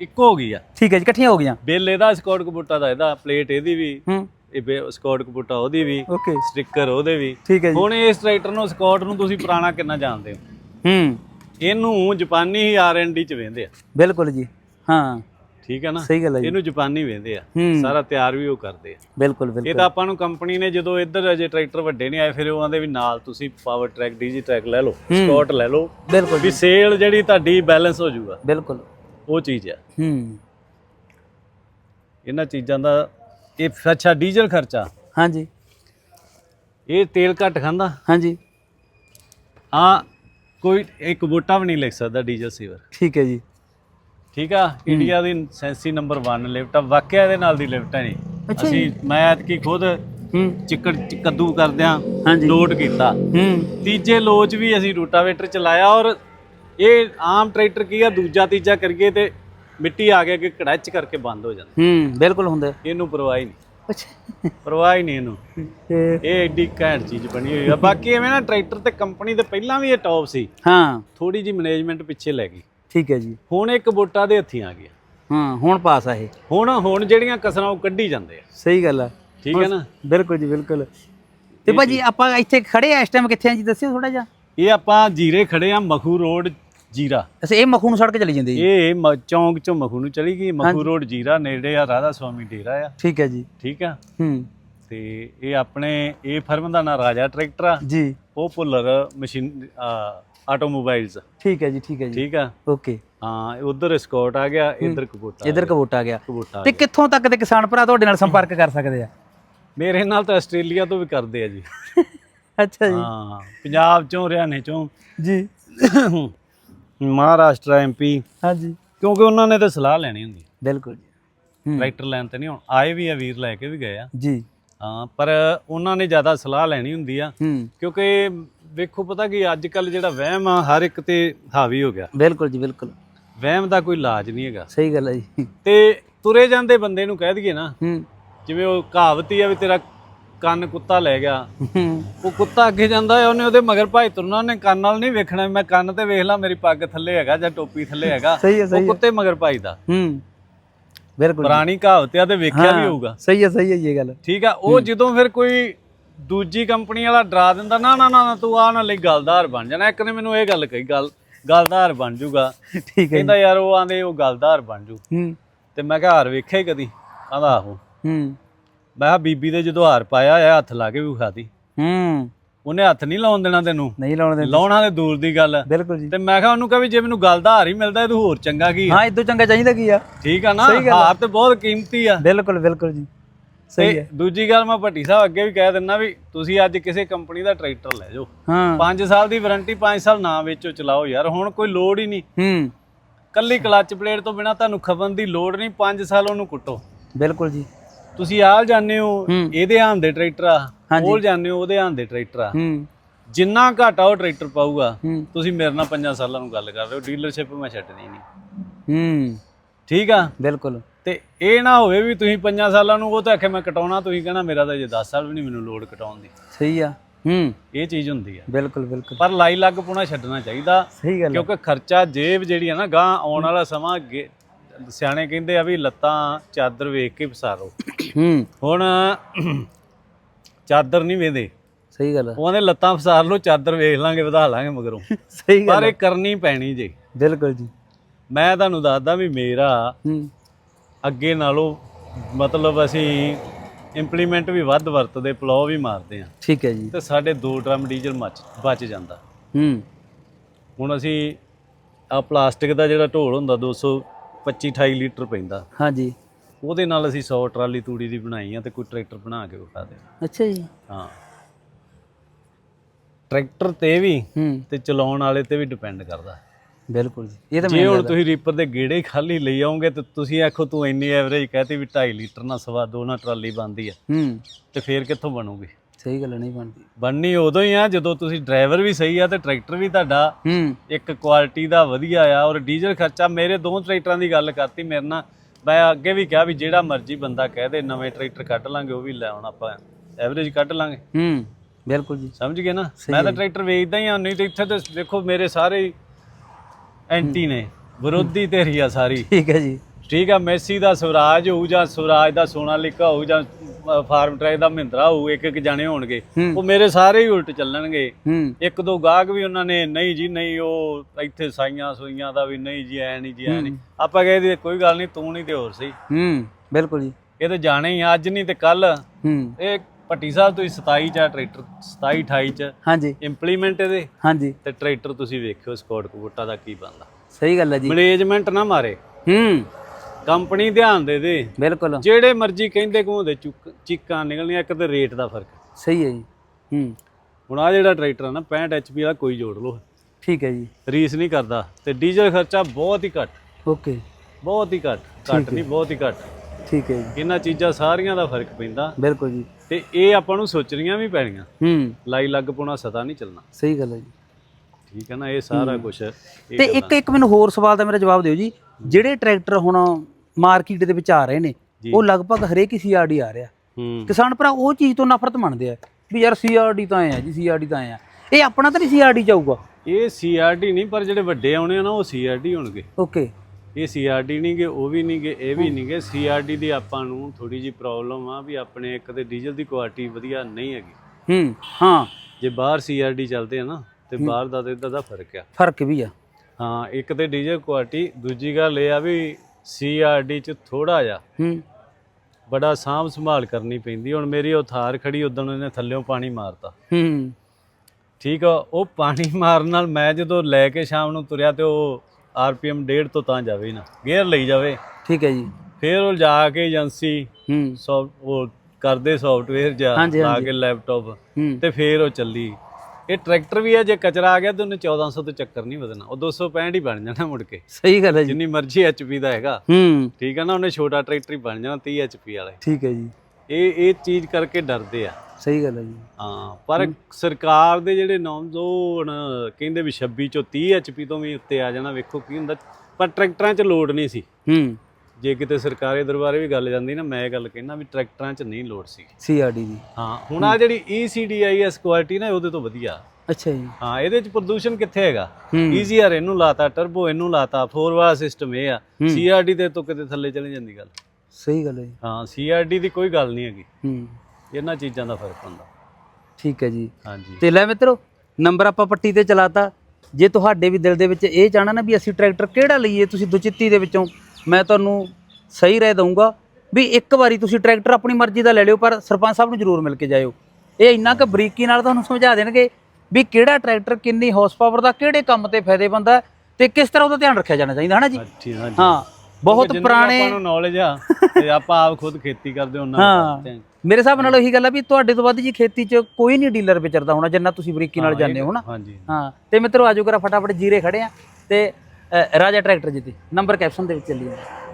ਇੱਕੋ ਹੋ ਗਈ ਆ। ਠੀਕ ਹੈ ਜੀ ਇਕੱਠੀਆਂ ਹੋ ਗਈਆਂ। ਬਿੱਲ ਇਹਦਾ ਸਕਾਟ ਕਬੂਟਾ ਦਾ ਇਹਦਾ ਪਲੇਟ ਇਹਦੀ ਵੀ। ਹੂੰ। ਇਹ ਸਕਾਟ ਕਬੂਟਾ ਉਹਦੀ ਵੀ। ਓਕੇ। ਸਟicker ਉਹਦੇ ਵੀ। ਠੀਕ ਹੈ ਜੀ। ਹੁਣ ਇਸ ਟਰੈਕਟਰ ਨੂੰ ਸਕਾਟ ਨੂੰ ਤੁਸੀਂ ਪੁਰਾਣਾ ਕਿੰਨਾ ਜਾਣਦੇ ਹੋ? ਹੂੰ। ਇਹਨੂੰ ਜਾਪਾਨੀ ਹੀ ਆਰ&ਡੀ ਚ ਵੇਂਦੇ ਆ। ਬਿਲਕੁਲ ਜੀ। ਹਾਂ। ਠੀਕ ਹੈ ਨਾ? ਸਹੀ ਗੱਲ ਹੈ ਜੀ। ਇਹਨੂੰ ਜਾਪਾਨੀ ਵੇਂਦੇ ਆ। ਸਾਰਾ ਤਿਆਰ ਵੀ ਉਹ ਕਰਦੇ ਆ। ਬਿਲਕੁਲ ਇਹ ਬਿਲਕੁਲ ਤਾਂ ਆਪਾਂ ਨੂੰ ਕੰਪਨੀ ਨੇ ਜਦੋਂ ਇੱਧਰ ਅਜੇ ਟਰੈਕਟਰ ਵੱਡੇ ਨਹੀਂ ਆਏ ਫਿਰ ਉਹ ਆਂਦੇ ਵੀ ਨਾਲ ਤੁਸੀਂ ਪਾਵਰ ਟਰੈਕ ਡੀਜੀ ਟਰੈਕ ਲੈ ਲਓ ਸਕਾਟ ਲੈ ਲਓ। ਬਿਲਕੁਲ ਵੀ ਸੇਲ ਜਿਹੜੀ ਤੁਹਾਡੀ ਬੈਲੈਂਸ ਹੋ ਜਾਊਗਾ। ਬਿਲਕੁਲ। ਉਹ ਚੀਜ਼ ਆ। ਹੂੰ। ਇਹਨਾਂ ਚੀਜ਼ਾਂ ਦਾ ਇਹ ਅੱਛਾ ਡੀਜ਼ਲ ਖਰਚਾ। ਹਾਂਜੀ। ਇਹ ਤੇਲ ਘੱਟ ਖਾਂਦਾ? ਹਾਂਜੀ। ਆ ਕੋਈ ਇੱਕ ਬੋਟਾ ਵੀ ਨਹੀਂ ਲਿਖ ਸਕਦਾ ਡੀਜ਼ਲ ਸੀਵਰ। ਠੀਕ ਹੈ ਜੀ। ਠੀਕ ਆ? ਇੰਡੀਆ ਦੀ ਸੈਂਸੀ ਨੰਬਰ 1 ਲਿਫਟ ਆ ਵਾਕਿਆ ਇਹਦੇ ਨਾਲ ਦੀ ਲਿਫਟ ਹੈ ਨਹੀਂ ਅੱਛਾ ਅਸੀਂ ਮੈਂ ਐਤਕੀ ਖੁਦ ਹੂੰ। ਚਿੱਕੜ ਚ ਕੱਦੂ ਕਰਦਿਆਂ ਹਾਂਜੀ। ਲੋਡ ਕੀਤਾ। ਹੂੰ। ਤੀਜੇ ਲੋਚ ਵੀ ਅਸੀਂ ਰੂਟਾਵੇਟਰ ਚਲਾਇਆ ਔਰ ਇਹ ਆਮ ਟਰੈਕਟਰ ਕੀ ਆ ਦੂਜਾ ਤੀਜਾ ਕਰੀਏ ਤੇ ਮਿੱਟੀ ਆ ਕੇ ਕੜਾਚ ਕਰਕੇ ਬੰਦ ਹੋ ਜਾਂਦਾ। ਹੂੰ ਬਿਲਕੁਲ ਹੁੰਦਾ। ਇਹਨੂੰ ਪਰਵਾਹ ਹੀ ਨਹੀਂ। ਅੱਛਾ ਪਰਵਾਹ ਹੀ ਨਹੀਂ ਇਹਨੂੰ। ਤੇ ਇਹ ਐਡੀ ਘੈਂਟ ਚੀਜ਼ ਬਣੀ ਹੋਈ ਆ। ਬਾਕੀ ਐਵੇਂ ਨਾ ਟਰੈਕਟਰ ਤੇ ਕੰਪਨੀ ਦੇ ਪਹਿਲਾਂ ਵੀ ਇਹ ਟੌਪ ਸੀ। ਹਾਂ। ਥੋੜੀ ਜੀ ਮੈਨੇਜਮੈਂਟ ਪਿੱਛੇ ਲੈ ਗਈ। ਠੀਕ ਹੈ ਜੀ। ਹੁਣ ਇੱਕ ਬੋਟਾ ਦੇ ਹੱਥੀਂ ਆ ਗਿਆ ਹਾਂ ਹੁਣ ਪਾਸ ਆ ਇਹ। ਹੁਣ ਹੁਣ ਜਿਹੜੀਆਂ ਕਸਰਾਂ ਉਹ ਕੱਢੀ ਜਾਂਦੇ ਆ। ਸਹੀ ਗੱਲ ਆ। ਠੀਕ ਹੈ ਨਾ? ਬਿਲਕੁਲ ਜੀ ਬਿਲਕੁਲ। ਤੇ ਭਾਜੀ ਆਪਾਂ ਇੱਥੇ ਖੜੇ ਆ ਇਸ ਟਾਈਮ ਕਿੱਥੇ ਆ ਜੀ? ਦੱਸਿਓ ਥੋੜਾ ਜਿਹਾ। ਇਹ ਆਪਾਂ ਜੀਰੇ ਖੜੇ ਆ ਮਖੂ ਰੋਡ ਜੀਰਾ। ਅੱਛਾ ਇਹ ਮਖੂ ਨੂੰ ਸੜਕ ਚਲੀ ਜਾਂਦੀ ਜੀ? ਇਹ ਮ- ਚੌਂਕ ਚੋਂ ਮਖੂ ਨੂੰ ਚਲੀ ਗਈ। ਮਖੂ ਰੋਡ ਜੀਰਾ ਨੇੜੇ ਆ ਰਾਧਾ ਸਵਾਮੀ ਡੇਰਾ ਆ। ਠੀਕ ਹੈ ਜੀ। ਠੀਕ ਆ? ਹੂੰ। ਤੇ ਇਹ ਆਪਣੇ ਇਹ ਫਰਮ ਦਾ ਨਾਂ ਰਾਜਾ ਟਰੈਕਟਰ ਆ। ਜੀ। ਉਹ ਭੁੱਲਰ ਮਸ਼ੀਨ ਆਟੋਮੋਬਾਈਲਸ। ਠੀਕ ਹੈ ਜੀ ਠੀਕ ਹੈ ਜੀ। ਠੀਕ ਆ? ਓਕੇ। ਹਾਂ ਉਧਰ ਸਕਾਟ ਆ ਗਿਆ ਇਧਰ ਕਬੂਟਾ ਇਧਰ ਕਬੂਟਾ ਆ ਗਿਆ। ਕਬੂਟਾ ਤੇ ਕਿੱਥੋਂ ਤੱਕ ਦੇ ਕਿਸਾਨ ਭਰਾ ਤੁਹਾਡੇ ਨਾਲ ਸੰਪਰਕ ਕਰ ਸਕਦੇ ਆ? ਮੇਰੇ ਨਾਲ ਤਾਂ ਆਸਟ੍ਰੇਲੀਆ ਤੋਂ ਵੀ ਕਰਦੇ ਆ ਜੀ। *laughs* ਅੱਛਾ ਜੀ। ਹਾਂ ਪੰਜਾਬ ਚੋਂ ਹਰਿਆਣੇ ਚੋਂ। ਜੀ। *coughs* ਮਹਾਰਾਸ਼ਟਰ ਐਮਪੀ ਹਾਂਜੀ। ਕਿਉਂਕਿ ਉਹਨਾਂ ਨੇ ਤਾਂ ਸਲਾਹ ਲੈਣੀ ਹੁੰਦੀ ਬਿਲਕੁਲ ਜੀ। ਹੂੰ। ਟਰੈਕਟਰ ਲੈਣ ਤੇ ਨਹੀਂ ਹੁਣ ਆਏ ਵੀ ਆ ਵੀਰ ਲੈ ਕੇ ਵੀ ਗਏ ਆ। ਜੀ। ਹਾਂ ਪਰ ਉਹਨਾਂ ਨੇ ਜ਼ਿਆਦਾ ਸਲਾਹ ਲੈਣੀ ਹੁੰਦੀ ਆ। ਹੂੰ। ਕਿਉਂਕਿ ਵੇਖੋ ਪਤਾ ਕੀ ਅੱਜ ਕੱਲ ਜਿਹੜਾ ਵਹਿਮ ਆ ਹਰ ਇੱਕ ਤੇ ਹਾਵੀ ਹੋ ਗਿਆ। ਬਿਲਕੁਲ ਜੀ ਬਿਲਕੁਲ। ਵਹਿਮ ਦਾ ਕੋਈ ਇਲਾਜ ਨਹੀਂ ਹੈਗਾ। ਸਹੀ ਗੱਲ ਹੈ ਜੀ। ਤੇ ਤੁਰੇ ਜਾਂਦੇ ਬੰਦੇ ਨੂੰ ਕਹਿ ਦਈਏ ਨਾ ਹੂੰ। ਜਿਵੇਂ ਉਹ ਕਹਾਵਤ ਹੀ ਆ ਵੀ ਤੇਰਾ ਕੰਨ ਕੁੱਤਾ ਲੈ ਗਿਆ। ਉਹ ਕੁੱਤਾ ਅੱਗੇ ਜਾਂਦਾ ਹੈ ਉਹਨੇ ਉਹਦੇ ਮਗਰ ਭਾਈ ਤੁਰਨਾ ਉਹਨੇ ਕੰਨ ਨਾਲ ਨਹੀਂ ਵੇਖਣਾ। ਮੈਂ ਕੰਨ ਤੇ ਵੇਖ ਲਾਂ ਮੇਰੀ ਪੱਗ ਥੱਲੇ ਹੈਗਾ ਜਾਂ ਟੋਪੀ ਥੱਲੇ ਹੈਗਾ। ਸਹੀ ਹੈ ਉਹ ਸਹੀ ਹੈ। ਕੁੱਤੇ ਮਗਰ ਭਾਈ ਦਾ। ਹੂੰ। ਬਿਲਕੁਲ। ਪੁਰਾਣੀ ਕਹਾਵਤ ਆ ਤੇ ਵੇਖਿਆ ਵੀ ਹੋਊਗਾ। ਸਹੀ ਹੈ ਸਹੀ ਹੈ ਇਹ ਗੱਲ। ਠੀਕ ਆ ਉਹ ਜਦੋਂ ਫਿਰ ਕੋਈ ਦੂਜੀ ਕੰਪਨੀ ਵਾਲਾ ਡਰਾ ਦਿੰਦਾ ਨਾ ਨਾ ਨਾ ਨਾ, ਤੂੰ ਆ ਨਾ ਲਈ ਗਲਦਾਰ ਬਣ ਜਾਣਾ। ਇੱਕ ਨੇ ਮੈਨੂੰ ਇਹ ਗੱਲ ਕਹੀ ਗੱਲ ਗਲਦਾਰ ਬਣ ਜੂਗਾ। *laughs* ਠੀਕ ਹੈ ਜੀ। ਕਹਿੰਦਾ ਯਾਰ ਉਹ ਆਂਦੇ ਉਹ ਗਲਦਾਰ ਬਣ ਜੂ। ਹੂੰ। ਤੇ ਮੈਂ ਕਿਹਾ ਹਾਰ ਵੇਖਿਆ ਹੀ ਕਦੀ? ਕਹਿੰਦਾ ਆਹੋ। ਹੂੰ। ਮੈਂ ਕਿਹਾ ਬੀਬੀ ਦੇ ਜਦੋਂ ਹਾਰ ਪਾਇਆ ਆ ਹੱਥ ਲਾ ਕੇ ਵੀ ਵਿਖਾਤੀ ਹੂੰ। ਉਹਨੇ ਹੱਥ ਨਹੀਂ ਲਾਉਣ ਦੇਣਾ ਤੈਨੂੰ। ਨਹੀਂ ਲਾਉਣ ਦੇ ਲਾਉਣਾ ਤੇ ਦੂਰ ਦੀ ਗੱਲ। ਬਿਲਕੁਲ ਜੀ। ਤੇ ਮੈਂ ਕਿਹਾ ਉਹਨੂੰ ਕਹਾਂ ਵੀ ਜੇ ਮੈਨੂੰ ਗੱਲ ਦਾ ਹਾਰ ਹੀ ਮਿਲਦਾ ਇਹ ਤੂੰ ਹੋਰ ਚੰਗਾ ਕੀ? ਹਾਂ ਇਦੋਂ ਚੰਗਾ ਚਾਹੀਦਾ ਕੀ ਆ? ਠੀਕ ਆ ਨਾ। ਹਾਰ ਤੇ ਬਹੁਤ ਕੀਮਤੀ ਆ। ਬਿਲਕੁਲ ਬਿਲਕੁਲ ਜੀ। ਸਹੀ ਹੈ ਦੂਜੀ ਗੱਲ ਮੈਂ ਭੱਟੀ ਸਾਹਿਬ ਅੱਗੇ ਵੀ ਕਹਿ ਦਿੰਦਾ ਵੀ ਤੁਸੀਂ ਅੱਜ ਕਿਸੇ ਕੰਪਨੀ ਦਾ ਟਰੈਕਟਰ ਲੈ ਜਾਓ। ਹਾਂ। 5 ਸਾਲ ਦੀ ਵਾਰੰਟੀ 5 ਸਾਲ ਨਾ ਵੇਚੋ ਚਲਾਓ ਯਾਰ। ਹੁਣ ਕੋਈ ਲੋੜ ਹੀ ਨਹੀਂ। ਹੂੰ। ਕੱਲੀ ਕਲੱਚ ਪਲੇਟ ਤੋਂ ਬਿਨਾ ਤੁਹਾਨੂੰ ਖਪਨ ਦੀ ਲੋੜ ਨਹੀਂ 5 ਸਾਲ ਉਹਨੂੰ ਕੁੱਟੋ। ਬਿਲਕੁਲ ਜੀ। ਤੁਸੀਂ ਆਲ ਜਾਣਦੇ ਹੋ। ਇਹਦੇ ਆਂ ਦੇ ਟਰੈਕਟਰ ਆ। ਉਹ ਜਾਣਦੇ ਹੋ ਉਹਦੇ ਆਂ ਦੇ ਟਰੈਕਟਰ ਆ। ਜਿੰਨਾ ਘਾਟਾ ਉਹ ਟਰੈਕਟਰ ਪਾਊਗਾ ਤੁਸੀਂ ਮੇਰੇ ਨਾਲ 5 ਸਾਲਾਂ ਨੂੰ ਗੱਲ ਕਰ ਰਹੇ ਹੋ ਡੀਲਰਸ਼ਿਪ ਮੈਂ ਛੱਡਣੀ ਨਹੀਂ। ਹੂੰ। ਠੀਕ ਆ? ਬਿਲਕੁਲ। ਤੇ ਇਹ ਨਾ ਹੋਵੇ ਵੀ ਤੁਸੀਂ 5 ਸਾਲਾਂ ਨੂੰ ਉਹ ਤਾਂ ਆਖੇ ਮੈਂ ਕਟਾਉਣਾ ਤੁਸੀਂ ਕਹਿਣਾ ਮੇਰਾ ਤਾਂ ਜੇ 10 ਸਾਲ ਵੀ ਨਹੀਂ ਮੈਨੂੰ ਲੋਡ ਕਟਾਉਣ ਦੀ। ਸਹੀ ਆ। ਹੂੰ। ਇਹ ਚੀਜ਼ ਹੁੰਦੀ ਆ। ਬਿਲਕੁਲ ਬਿਲਕੁਲ। ਪਰ ਲਾਈ ਲੱਗ ਪੁਣਾ ਛੱਡਣਾ ਚਾਹੀਦਾ ਸਹੀ ਗੱਲ। ਕਿਉਂਕਿ ਖਰਚਾ ਜੇਬ ਜਿਹੜੀ ਆ ਨਾ ਗਾਂ ਆਉਣ ਵਾਲਾ ਸਮਾਂ ਸਿਆਣੇ ਕਹਿੰਦੇ ਆ ਵੀ ਲੱਤਾਂ ਚਾਦਰ ਵੇਖ ਕੇ ਪਸਾਰੋ ਹੂੰ। ਹੁਣ ਚਾਦਰ ਨਹੀਂ ਵੇਂਦੇ ਸਹੀ ਗੱਲ ਆ। ਉਹਨੇ ਲੱਤਾਂ ਫਸਾਰ ਲਓ ਚਾਦਰ ਵੇਖ ਲਾਂਗੇ ਵਧਾ ਲਾਂਗੇ ਮਗਰੋਂ। *laughs* ਸਹੀ ਪਰ ਗੱਲ ਆ। ਇਹ ਕਰਨੀ ਪੈਣੀ ਜੇ। ਬਿਲਕੁਲ ਜੀ। ਮੈਂ ਤੁਹਾਨੂੰ ਦੱਸਦਾ ਵੀ ਮੇਰਾ ਹੂੰ। ਅੱਗੇ ਨਾਲੋਂ ਮਤਲਬ ਅਸੀਂ ਇੰਪਲੀਮੈਂਟ ਵੀ ਵੱਧ ਵਰਤਦੇ ਪਲੋ ਵੀ ਮਾਰਦੇ ਆ। ਠੀਕ ਹੈ ਜੀ। ਤੇ ਸਾਡੇ 2 ਡਰਮ ਡੀਜ਼ਲ ਮੱਚ ਬਚ ਜਾਂਦਾ। ਹੂੰ। ਹੁਣ ਅਸੀਂ ਆ ਪਲਾਸਟਿਕ ਦਾ ਜਿਹੜਾ ਢੋਲ ਹੁੰਦਾ 225 28 ਲੀਟਰ ਪੈਂਦਾ। ਹਾਂਜੀ। ਉਹਦੇ ਨਾਲ ਅਸੀਂ 100 ਟਰਾਲੀ ਤੂੜੀ ਦੀ ਬਣਾਈ ਆ ਤੇ ਕੋਈ ਟਰੈਕਟਰ ਬਣਾ ਕੇ ਵਿਖਾ ਦੇ। ਅੱਛਾ ਜੀ। ਹਾਂ। ਟਰੈਕਟਰ ਤੇ ਵੀ ਹੂੰ। ਤੇ ਚਲਾਉਣ ਵਾਲੇ ਤੇ ਵੀ ਡਿਪੈਂਡ ਕਰਦਾ। ਬਿਲਕੁਲ ਜੀ। ਇਹ ਤਾਂ ਜੇ ਹੁਣ ਤੁਸੀਂ ਰੀਪਰ ਦੇ ਗੇੜੇ ਖਾਲੀ ਲਈ ਆਉਂਗੇ ਤੇ ਤੁਸੀਂ ਆਖੋ ਤੂੰ ਇੰਨੀ ਐਵਰੇਜ ਕਹਤੀ ਵੀ 2.5 ਲੀਟਰ ਨਾਲ ਸਵਾ ਦੋ ਨਾਲ ਟਰਾਲੀ ਬਣਦੀ ਆ। ਹੂੰ। ਤੇ ਫੇਰ ਕਿੱਥੋਂ ਬਣੂਗੀ? ਸਹੀ ਗੱਲ ਨਹੀਂ ਬਣਦੀ। ਬਣਨੀ ਉਦੋਂ ਹੀ ਆ ਜਦੋਂ ਤੁਸੀਂ ਡਰਾਈਵਰ ਵੀ ਸਹੀ ਆ ਤੇ ਟਰੈਕਟਰ ਵੀ ਤੁਹਾਡਾ ਹੂੰ। ਇੱਕ ਕੁਆਲਿਟੀ ਦਾ ਵਧੀਆ ਆ ਔਰ ਡੀਜ਼ਲ ਖਰਚਾ ਮੇਰੇ ਦੋ ਟਰੈਕਟਰਾਂ ਦੀ ਗੱਲ ਕਰਤੀ ਮੇਰੇ ਨਾਲ ਮੈਂ ਅੱਗੇ ਵੀ ਕਿਹਾ ਵੀ ਜਿਹੜਾ ਮਰਜ਼ੀ ਬੰਦਾ ਕਹਿ ਦੇ ਨਵੇਂ ਟਰੈਕਟਰ ਕੱਢ ਲਾਂਗੇ ਉਹ ਵੀ ਲੈ ਆਉਣਾ ਆਪਾਂ ਐਵਰੇਜ ਕੱਢ ਲਾਂਗੇ। ਹੂੰ ਬਿਲਕੁਲ ਜੀ। ਸਮਝ ਗਏ ਨਾ? ਮੈਂ ਤਾਂ ਟਰੈਕਟਰ ਵੇਚਦਾ ਹੀ ਆ ਨਹੀਂ ਤੇ ਇੱਥੇ ਤੇ ਦੇਖੋ ਮੇਰੇ ਸਾਰੇ ਐਂਟੀ ਨੇ ਵਿਰੋਧੀ ਧਿਰੀ ਆ ਸਾਰੀ। ਠੀਕ ਹੈ ਜੀ। ਠੀਕ ਆ ਮੈਸੀ ਦਾ ਸਵਰਾਜ ਹੋਊ ਜਾਂ ਸਵਰਾਜ ਦਾ ਸੋਨਾਲੀਕਾ ਹੋਊ ਜਾਂ ਫਾਰਮ ਟਰੈਕ ਦਾ ਮਹਿੰਦਰਾ ਹੋਊ ਇੱਕ ਇੱਕ ਜਾਣੇ ਹੋਣਗੇ। ਉਹ ਮੇਰੇ ਸਾਰੇ ਹੀ ਉਲਟ ਚੱਲਣਗੇ। ਇੱਕ ਦੋ ਗਾਹਕ ਵੀ ਉਹਨਾਂ ਨੇ ਨਹੀਂ ਜੀ ਨਹੀਂ ਉਹ ਇੱਥੇ ਸਾਈਆਂ ਸੂਈਆਂ ਦਾ ਵੀ ਨਹੀਂ ਜੀ ਐ ਨਹੀਂ ਜੀ ਐ ਨਹੀਂ। ਆਪਾਂ ਕਹਿੰਦੇ ਕੋਈ ਗੱਲ ਨਹੀਂ ਤੂੰ ਨਹੀਂ ਤੇ ਹੋਰ ਸਹੀ। ਹੂੰ ਬਿਲਕੁਲ ਜੀ। ਇਹ ਤਾਂ ਜਾਣੇ ਹੀ ਅੱਜ ਨਹੀਂ ਤੇ ਕੱਲ ਇਹ ਭੱਟੀ ਸਾਹਿਬ ਤੁਸੀਂ 27 ਚ ਟਰੈਕਟਰ 27 28 ਚ। ਹਾਂਜੀ। ਇੰਪਲੀਮੈਂਟ ਇਹਦੇ। ਹਾਂਜੀ। ਤੇ ਟਰੈਕਟਰ ਤੁਸੀਂ ਵੇਖਿਓ ਸਕੌਟ ਕਬੂਟਾ ਦਾ ਕੀ ਬਣਦਾ। ਸਹੀ ਗੱਲ ਹੈ ਜੀ। ਮੈਨੇਜਮੈਂਟ ਨਾ ਮਾਰੇ। ਹੂੰ। ਕੰਪਨੀ ਧਿਆਨ ਦੇ ਦੇ। ਬਿਲਕੁਲ। ਜਿਹੜੇ ਮਰਜ਼ੀ ਕਹਿੰਦੇ ਘੁੰਮਦੇ ਚੁੱਕ ਚੀਕਾਂ ਨਿਕਲਣੀਆਂ ਇੱਕ ਤੇ ਰੇਟ ਦਾ ਫ਼ਰਕ। ਸਹੀ ਹੈ ਜੀ। ਹੂੰ। ਹੁਣ ਆ ਜਿਹੜਾ ਟਰੈਕਟਰ ਆ ਨਾ 65 ਐਚਪੀ ਵਾਲਾ ਕੋਈ ਜੋੜ ਲਓ। ਠੀਕ ਹੈ ਜੀ। ਰੀਸ ਨਹੀਂ ਕਰਦਾ। ਤੇ ਡੀਜ਼ਲ ਖਰਚਾ ਬਹੁਤ ਹੀ ਘੱਟ। ਓਕੇ। ਬਹੁਤ ਹੀ ਘੱਟ। ਘੱਟ ਨਹੀਂ ਬਹੁਤ ਹੀ ਘੱਟ। ਠੀਕ ਹੈ ਜੀ। ਇਹਨਾਂ ਚੀਜ਼ਾਂ ਸਾਰੀਆਂ ਦਾ ਫ਼ਰਕ ਪੈਂਦਾ। ਬਿਲਕੁਲ ਜੀ। ਤੇ ਇਹ ਆਪਾਂ ਨੂੰ ਸੋਚਣੀਆਂ ਵੀ ਪੈਣੀਆਂ। ਹੂੰ। ਲਾਈ ਲੱਗ ਪਾਉਣਾ ਸਦਾ ਨਹੀਂ ਚੱਲਣਾ। ਸਹੀ ਗੱਲ ਹੈ ਜੀ। ਠੀਕ ਹੈ ਨਾ ਇਹ ਸਾਰਾ ਕੁਝ ਤੇ ਇੱਕ ਇੱਕ ਮੈਨੂੰ ਹੋਰ ਸਵਾਲ ਦਾ ਮੇਰਾ ਜਵਾਬ ਦਿਓ ਜੀ। ਜਿਹੜੇ ਟਰੈਕਟਰ ਹੁਣ ਮਾਰਕੀਟ ਦੇ ਵਿੱਚ ਆ ਰਹੇ ਨੇ। ਉਹ ਲਗਭਗ ਹਰੇਕ ਹੀ ਸੀਆਰਡੀ ਆ ਰਿਹਾ। ਕਿਸਾਨ ਭਰਾ ਉਹ ਚੀਜ਼ ਤੋਂ ਨਫ਼ਰਤ ਮੰਨਦੇ ਆ ਵੀ ਯਾਰ ਸੀਆਰਡੀ ਤਾਂ ਐ ਆ ਜੀ ਸੀਆਰਡੀ ਤਾਂ ਐ ਆ। ਇਹ ਆਪਣਾ ਤਾਂ ਨਹੀਂ ਸੀਆਰਡੀ ਚਾਊਗਾ ਇਹ ਸੀਆਰਡੀ ਨਹੀਂ ਪਰ ਜਿਹੜੇ ਵੱਡੇ ਆਉਣੇ ਆ ਨਾ ਉਹ ਸੀਆਰਡੀ ਹੋਣਗੇ। ਓਕੇ। ਇਹ ਸੀਆਰਡੀ ਨਹੀਂਗੇ ਉਹ ਵੀ ਨਹੀਂਗੇ ਇਹ ਵੀ ਨਹੀਂਗੇ ਸੀਆਰਡੀ ਦੀ ਆਪਾਂ ਨੂੰ ਥੋੜੀ ਜੀ ਪ੍ਰੋਬਲਮ ਆ ਵੀ ਆਪਣੇ ਇੱਕ ਤੇ ਡੀਜ਼ਲ ਦੀ ਕੁਆਲਿਟੀ ਵਧੀਆ ਨਹੀਂ ਹੈਗੀ। ਹੂੰ ਹਾਂ। ਜੇ ਬਾਹਰ ਸੀਆਰਡੀ ਚੱਲਦੇ ਆ ਨਾ ਤੇ ਬਾਹਰ ਦਾ ਤੇ ਇਦਾਂ ਦਾ ਫ਼ਰਕ ਆ। ਫ਼ਰਕ ਵੀ ਆ। ਹਾਂ ਇੱਕ ਤੇ ਡੀਜ਼ਲ ਕੁਆਲਿਟੀ ਦੂਜੀ ਗੱਲ ਇਹ ਆ ਵੀ ਸੀਆਰਡੀ ਚ ਥੋੜਾ ਜਿਹਾ। ਹੂੰ। ਬੜਾ ਸਾਂਭ ਸੰਭਾਲ ਕਰਨੀ ਪੈਂਦੀ। ਹੁਣ ਮੇਰੀ ਉਹ ਥਾਰ ਖੜੀ ਉਦੋਂ ਇਹਨੇ ਥੱਲਿਓਂ ਪਾਣੀ ਮਾਰਤਾ। ਹੂੰ। ਠੀਕ ਆ ਉਹ ਪਾਣੀ ਮਾਰਨ ਨਾਲ ਮੈਂ ਜਦੋਂ ਲੈ ਕੇ ਸ਼ਾਮ ਨੂੰ ਤੁਰਿਆ ਤੇ ਉਹ ਆਰਪੀਐਮ 1.5 ਤੋਂ ਤਾਂ ਜਾਵੇ ਨਾ। ਗੇਅਰ ਲਈ ਜਾਵੇ। ਠੀਕ ਹੈ ਜੀ। ਫਿਰ ਉਹ ਜਾ ਕੇ ਏਜੰਸੀ ਹੂੰ। ਸੌਫਟ ਉਹ ਕਰਦੇ ਸੌਫਟਵੇਅਰ ਜਾਂ ਲਾ। ਕੇ ਲੈਪਟਾਪ ਤੇ ਫਿਰ ਉਹ ਚੱਲੀ। ਇਹ ਟਰੈਕਟਰ ਵੀ ਆ ਜੇ ਕਚਰਾ ਆ ਗਿਆ ਤੇ ਉਹਨੇ 1400 ਤੋਂ ਚੱਕਰ ਨਹੀਂ ਵਧਣਾ। ਉਹ 265 ਹੀ ਬਣ ਜਾਣਾ ਮੁੜ ਕੇ। ਸਹੀ ਗੱਲ ਹੈ ਜੀ। ਜਿੰਨੀ ਮਰਜ਼ੀ ਐਚਪੀ ਦਾ ਹੈਗਾ। ਹੂੰ। ਠੀਕ ਹੈ ਨਾ ਉਹਨੇ ਛੋਟਾ ਟਰੈਕਟਰ ਹੀ ਬਣ ਜਾਣਾ 30 ਐਚਪੀ ਵਾਲਾ। ਠੀਕ ਹੈ ਜੀ। ਇਹ ਇਹ ਚੀਜ਼ ਕਰਕੇ ਡਰਦੇ ਆ। ਸਹੀ ਗੱਲ ਹੈ ਜੀ। ਹਾਂ ਪਰ ਸਰਕਾਰ ਦੇ ਜਿਹੜੇ ਨੋਮਸ ਉਹ ਕਹਿੰਦੇ ਵੀ 26 ਚੋਂ 30 ਐਚਪੀ ਤੋਂ ਵੀ ਉੱਤੇ ਆ ਜਾਣਾ ਵੇਖੋ ਕੀ ਹੁੰਦਾ। ਪਰ ਟਰੈਕਟਰਾਂ 'ਚ ਲੋਡ ਨਹੀਂ ਸੀ। ਹੂੰ। ਜੇ ਕਿਤੇ ਸਰਕਾਰੀ ਦਰਬਾਰੇ ਵੀ ਗੱਲ ਜਾਂਦੀ ਨਾ ਮੈਂ ਇਹ ਗੱਲ ਕਹਿਣਾ ਵੀ ਟਰੈਕਟਰਾਂ 'ਚ ਨਹੀਂ ਲੋਡ ਸੀ। ਸੀਆਰਡੀ ਦੀ। ਹਾਂ ਹੁਣ ਆ ਜਿਹੜੀ E ECDIS ਕੁਆਲਿਟੀ ਨਾ ਉਹਦੇ ਤੋਂ ਵਧੀਆ। ਅੱਛਾ ਜੀ। ਹਾਂ ਇਹਦੇ 'ਚ ਪ੍ਰਦੂਸ਼ਣ ਕਿੱਥੇ ਹੈਗਾ? ਈਜ਼ੀਆਰ ਇਹਨੂੰ ਲਾਤਾ ਟਰਬੋ ਇਹਨੂੰ ਲਾਤਾ ਫੋਰ ਵਾਲਾ ਸਿਸਟਮ ਇਹ ਆ। ਸੀਆਰਡੀ ਦੇ ਤੋਂ ਕਿਤੇ ਥੱਲੇ ਚਲੇ ਜਾਂਦੀ ਗੱਲ? ਸਹੀ ਗੱਲ ਹੈ ਜੀ। ਹਾਂ ਸੀਆਰਡੀ ਦੀ ਕੋਈ ਗੱਲ ਨਹੀਂ ਹੈਗੀ। ਹੂੰ। ਇਹਨਾਂ ਚੀਜ਼ਾਂ ਦਾ ਫ਼ਰਕ ਹੁੰਦਾ। ਠੀਕ ਹੈ ਜੀ। ਹਾਂਜੀ। ਤੇ ਲੈ ਮਿੱਤਰੋ ਨੰਬਰ ਆਪਾਂ ਪੱਟੀ ਤੇ ਚਲਾਤਾ। ਜੇ ਤੁਹਾਡੇ ਵੀ ਦਿਲ ਦੇ ਵਿੱਚ ਇਹ ਚਾਹਣਾ ਨਾ ਵੀ ਅਸੀਂ ਟਰੈਕਟਰ ਕਿਹੜਾ ਲਈਏ ਤੁਸੀਂ ਦੁਚਿੱਤੀ ਦੇ ਵਿੱਚੋਂ ਮੈਂ ਤੁਹਾਨੂੰ ਸਹੀ ਰਾਏ ਦਊਂਗਾ ਵੀ ਇੱਕ ਵਾਰੀ ਤੁਸੀਂ ਟਰੈਕਟਰ ਆਪਣੀ ਮਰਜ਼ੀ ਦਾ ਲੈ ਲਿਓ ਪਰ ਸਰਪੰਚ ਸਾਹਿਬ ਨੂੰ ਜ਼ਰੂਰ ਮਿਲ ਕੇ ਜਾਇਓ। ਇਹ ਇੰਨਾ ਕੁ ਬਰੀਕੀ ਨਾਲ ਤੁਹਾਨੂੰ ਸਮਝਾ ਦੇਣਗੇ ਵੀ ਕਿਹੜਾ ਟਰੈਕਟਰ ਕਿੰਨੀ ਹਾਰਸ ਪਾਵਰ ਦਾ ਕਿਹੜੇ ਕੰਮ ਤੇ ਫਾਇਦੇਮੰਦ ਹੈ ਤੇ ਕਿਸ ਤਰ੍ਹਾਂ ਉਹਦਾ ਧਿਆਨ ਰੱਖਿਆ ਜਾਣਾ ਚਾਹੀਦਾ ਹਨਾ ਜੀ? ਠੀਕ ਹਾਂਜੀ। ਹਾਂ ਬਹੁਤ ਪੁਰਾਣੇ ਆਪਾਂ ਨੂੰ ਨੌਲੇਜ ਆ ਤੇ ਆਪਾਂ ਆਪ ਖੁਦ ਖੇਤੀ ਕਰਦੇ ਉਹਨਾਂ ਹਾਂ ਹਾਂ ਮੇਰੇ ਹਿਸਾਬ ਨਾਲ ਉਹੀ ਗੱਲ ਆ ਵੀ ਤੁਹਾਡੇ ਤੋਂ ਵੱਧ ਜੀ ਖੇਤੀ 'ਚ ਕੋਈ ਨਹੀਂ ਡੀਲਰ ਵਿਚਰਦਾ ਹੋਣਾ ਜਿੰਨਾ ਤੁਸੀਂ ਬਰੀਕੀ ਨਾਲ ਜਾਣਦੇ ਹੋ ਨਾ ਹਾਂ ਤੇ ਮਿੱਤਰੋ ਆਜੋ ਕਰਾ ਫਟਾਫਟ ਜੀਰੇ ਖੜੇ ਆ ਤੇ ਰਾਜਾ ਟਰੈਕਟਰ ਜੀ ਦੀ ਨੰਬਰ ਕੈਪਸ਼ਨ ਦੇ ਵਿੱਚ ਚੱਲੀ ਜਾਂਦਾ।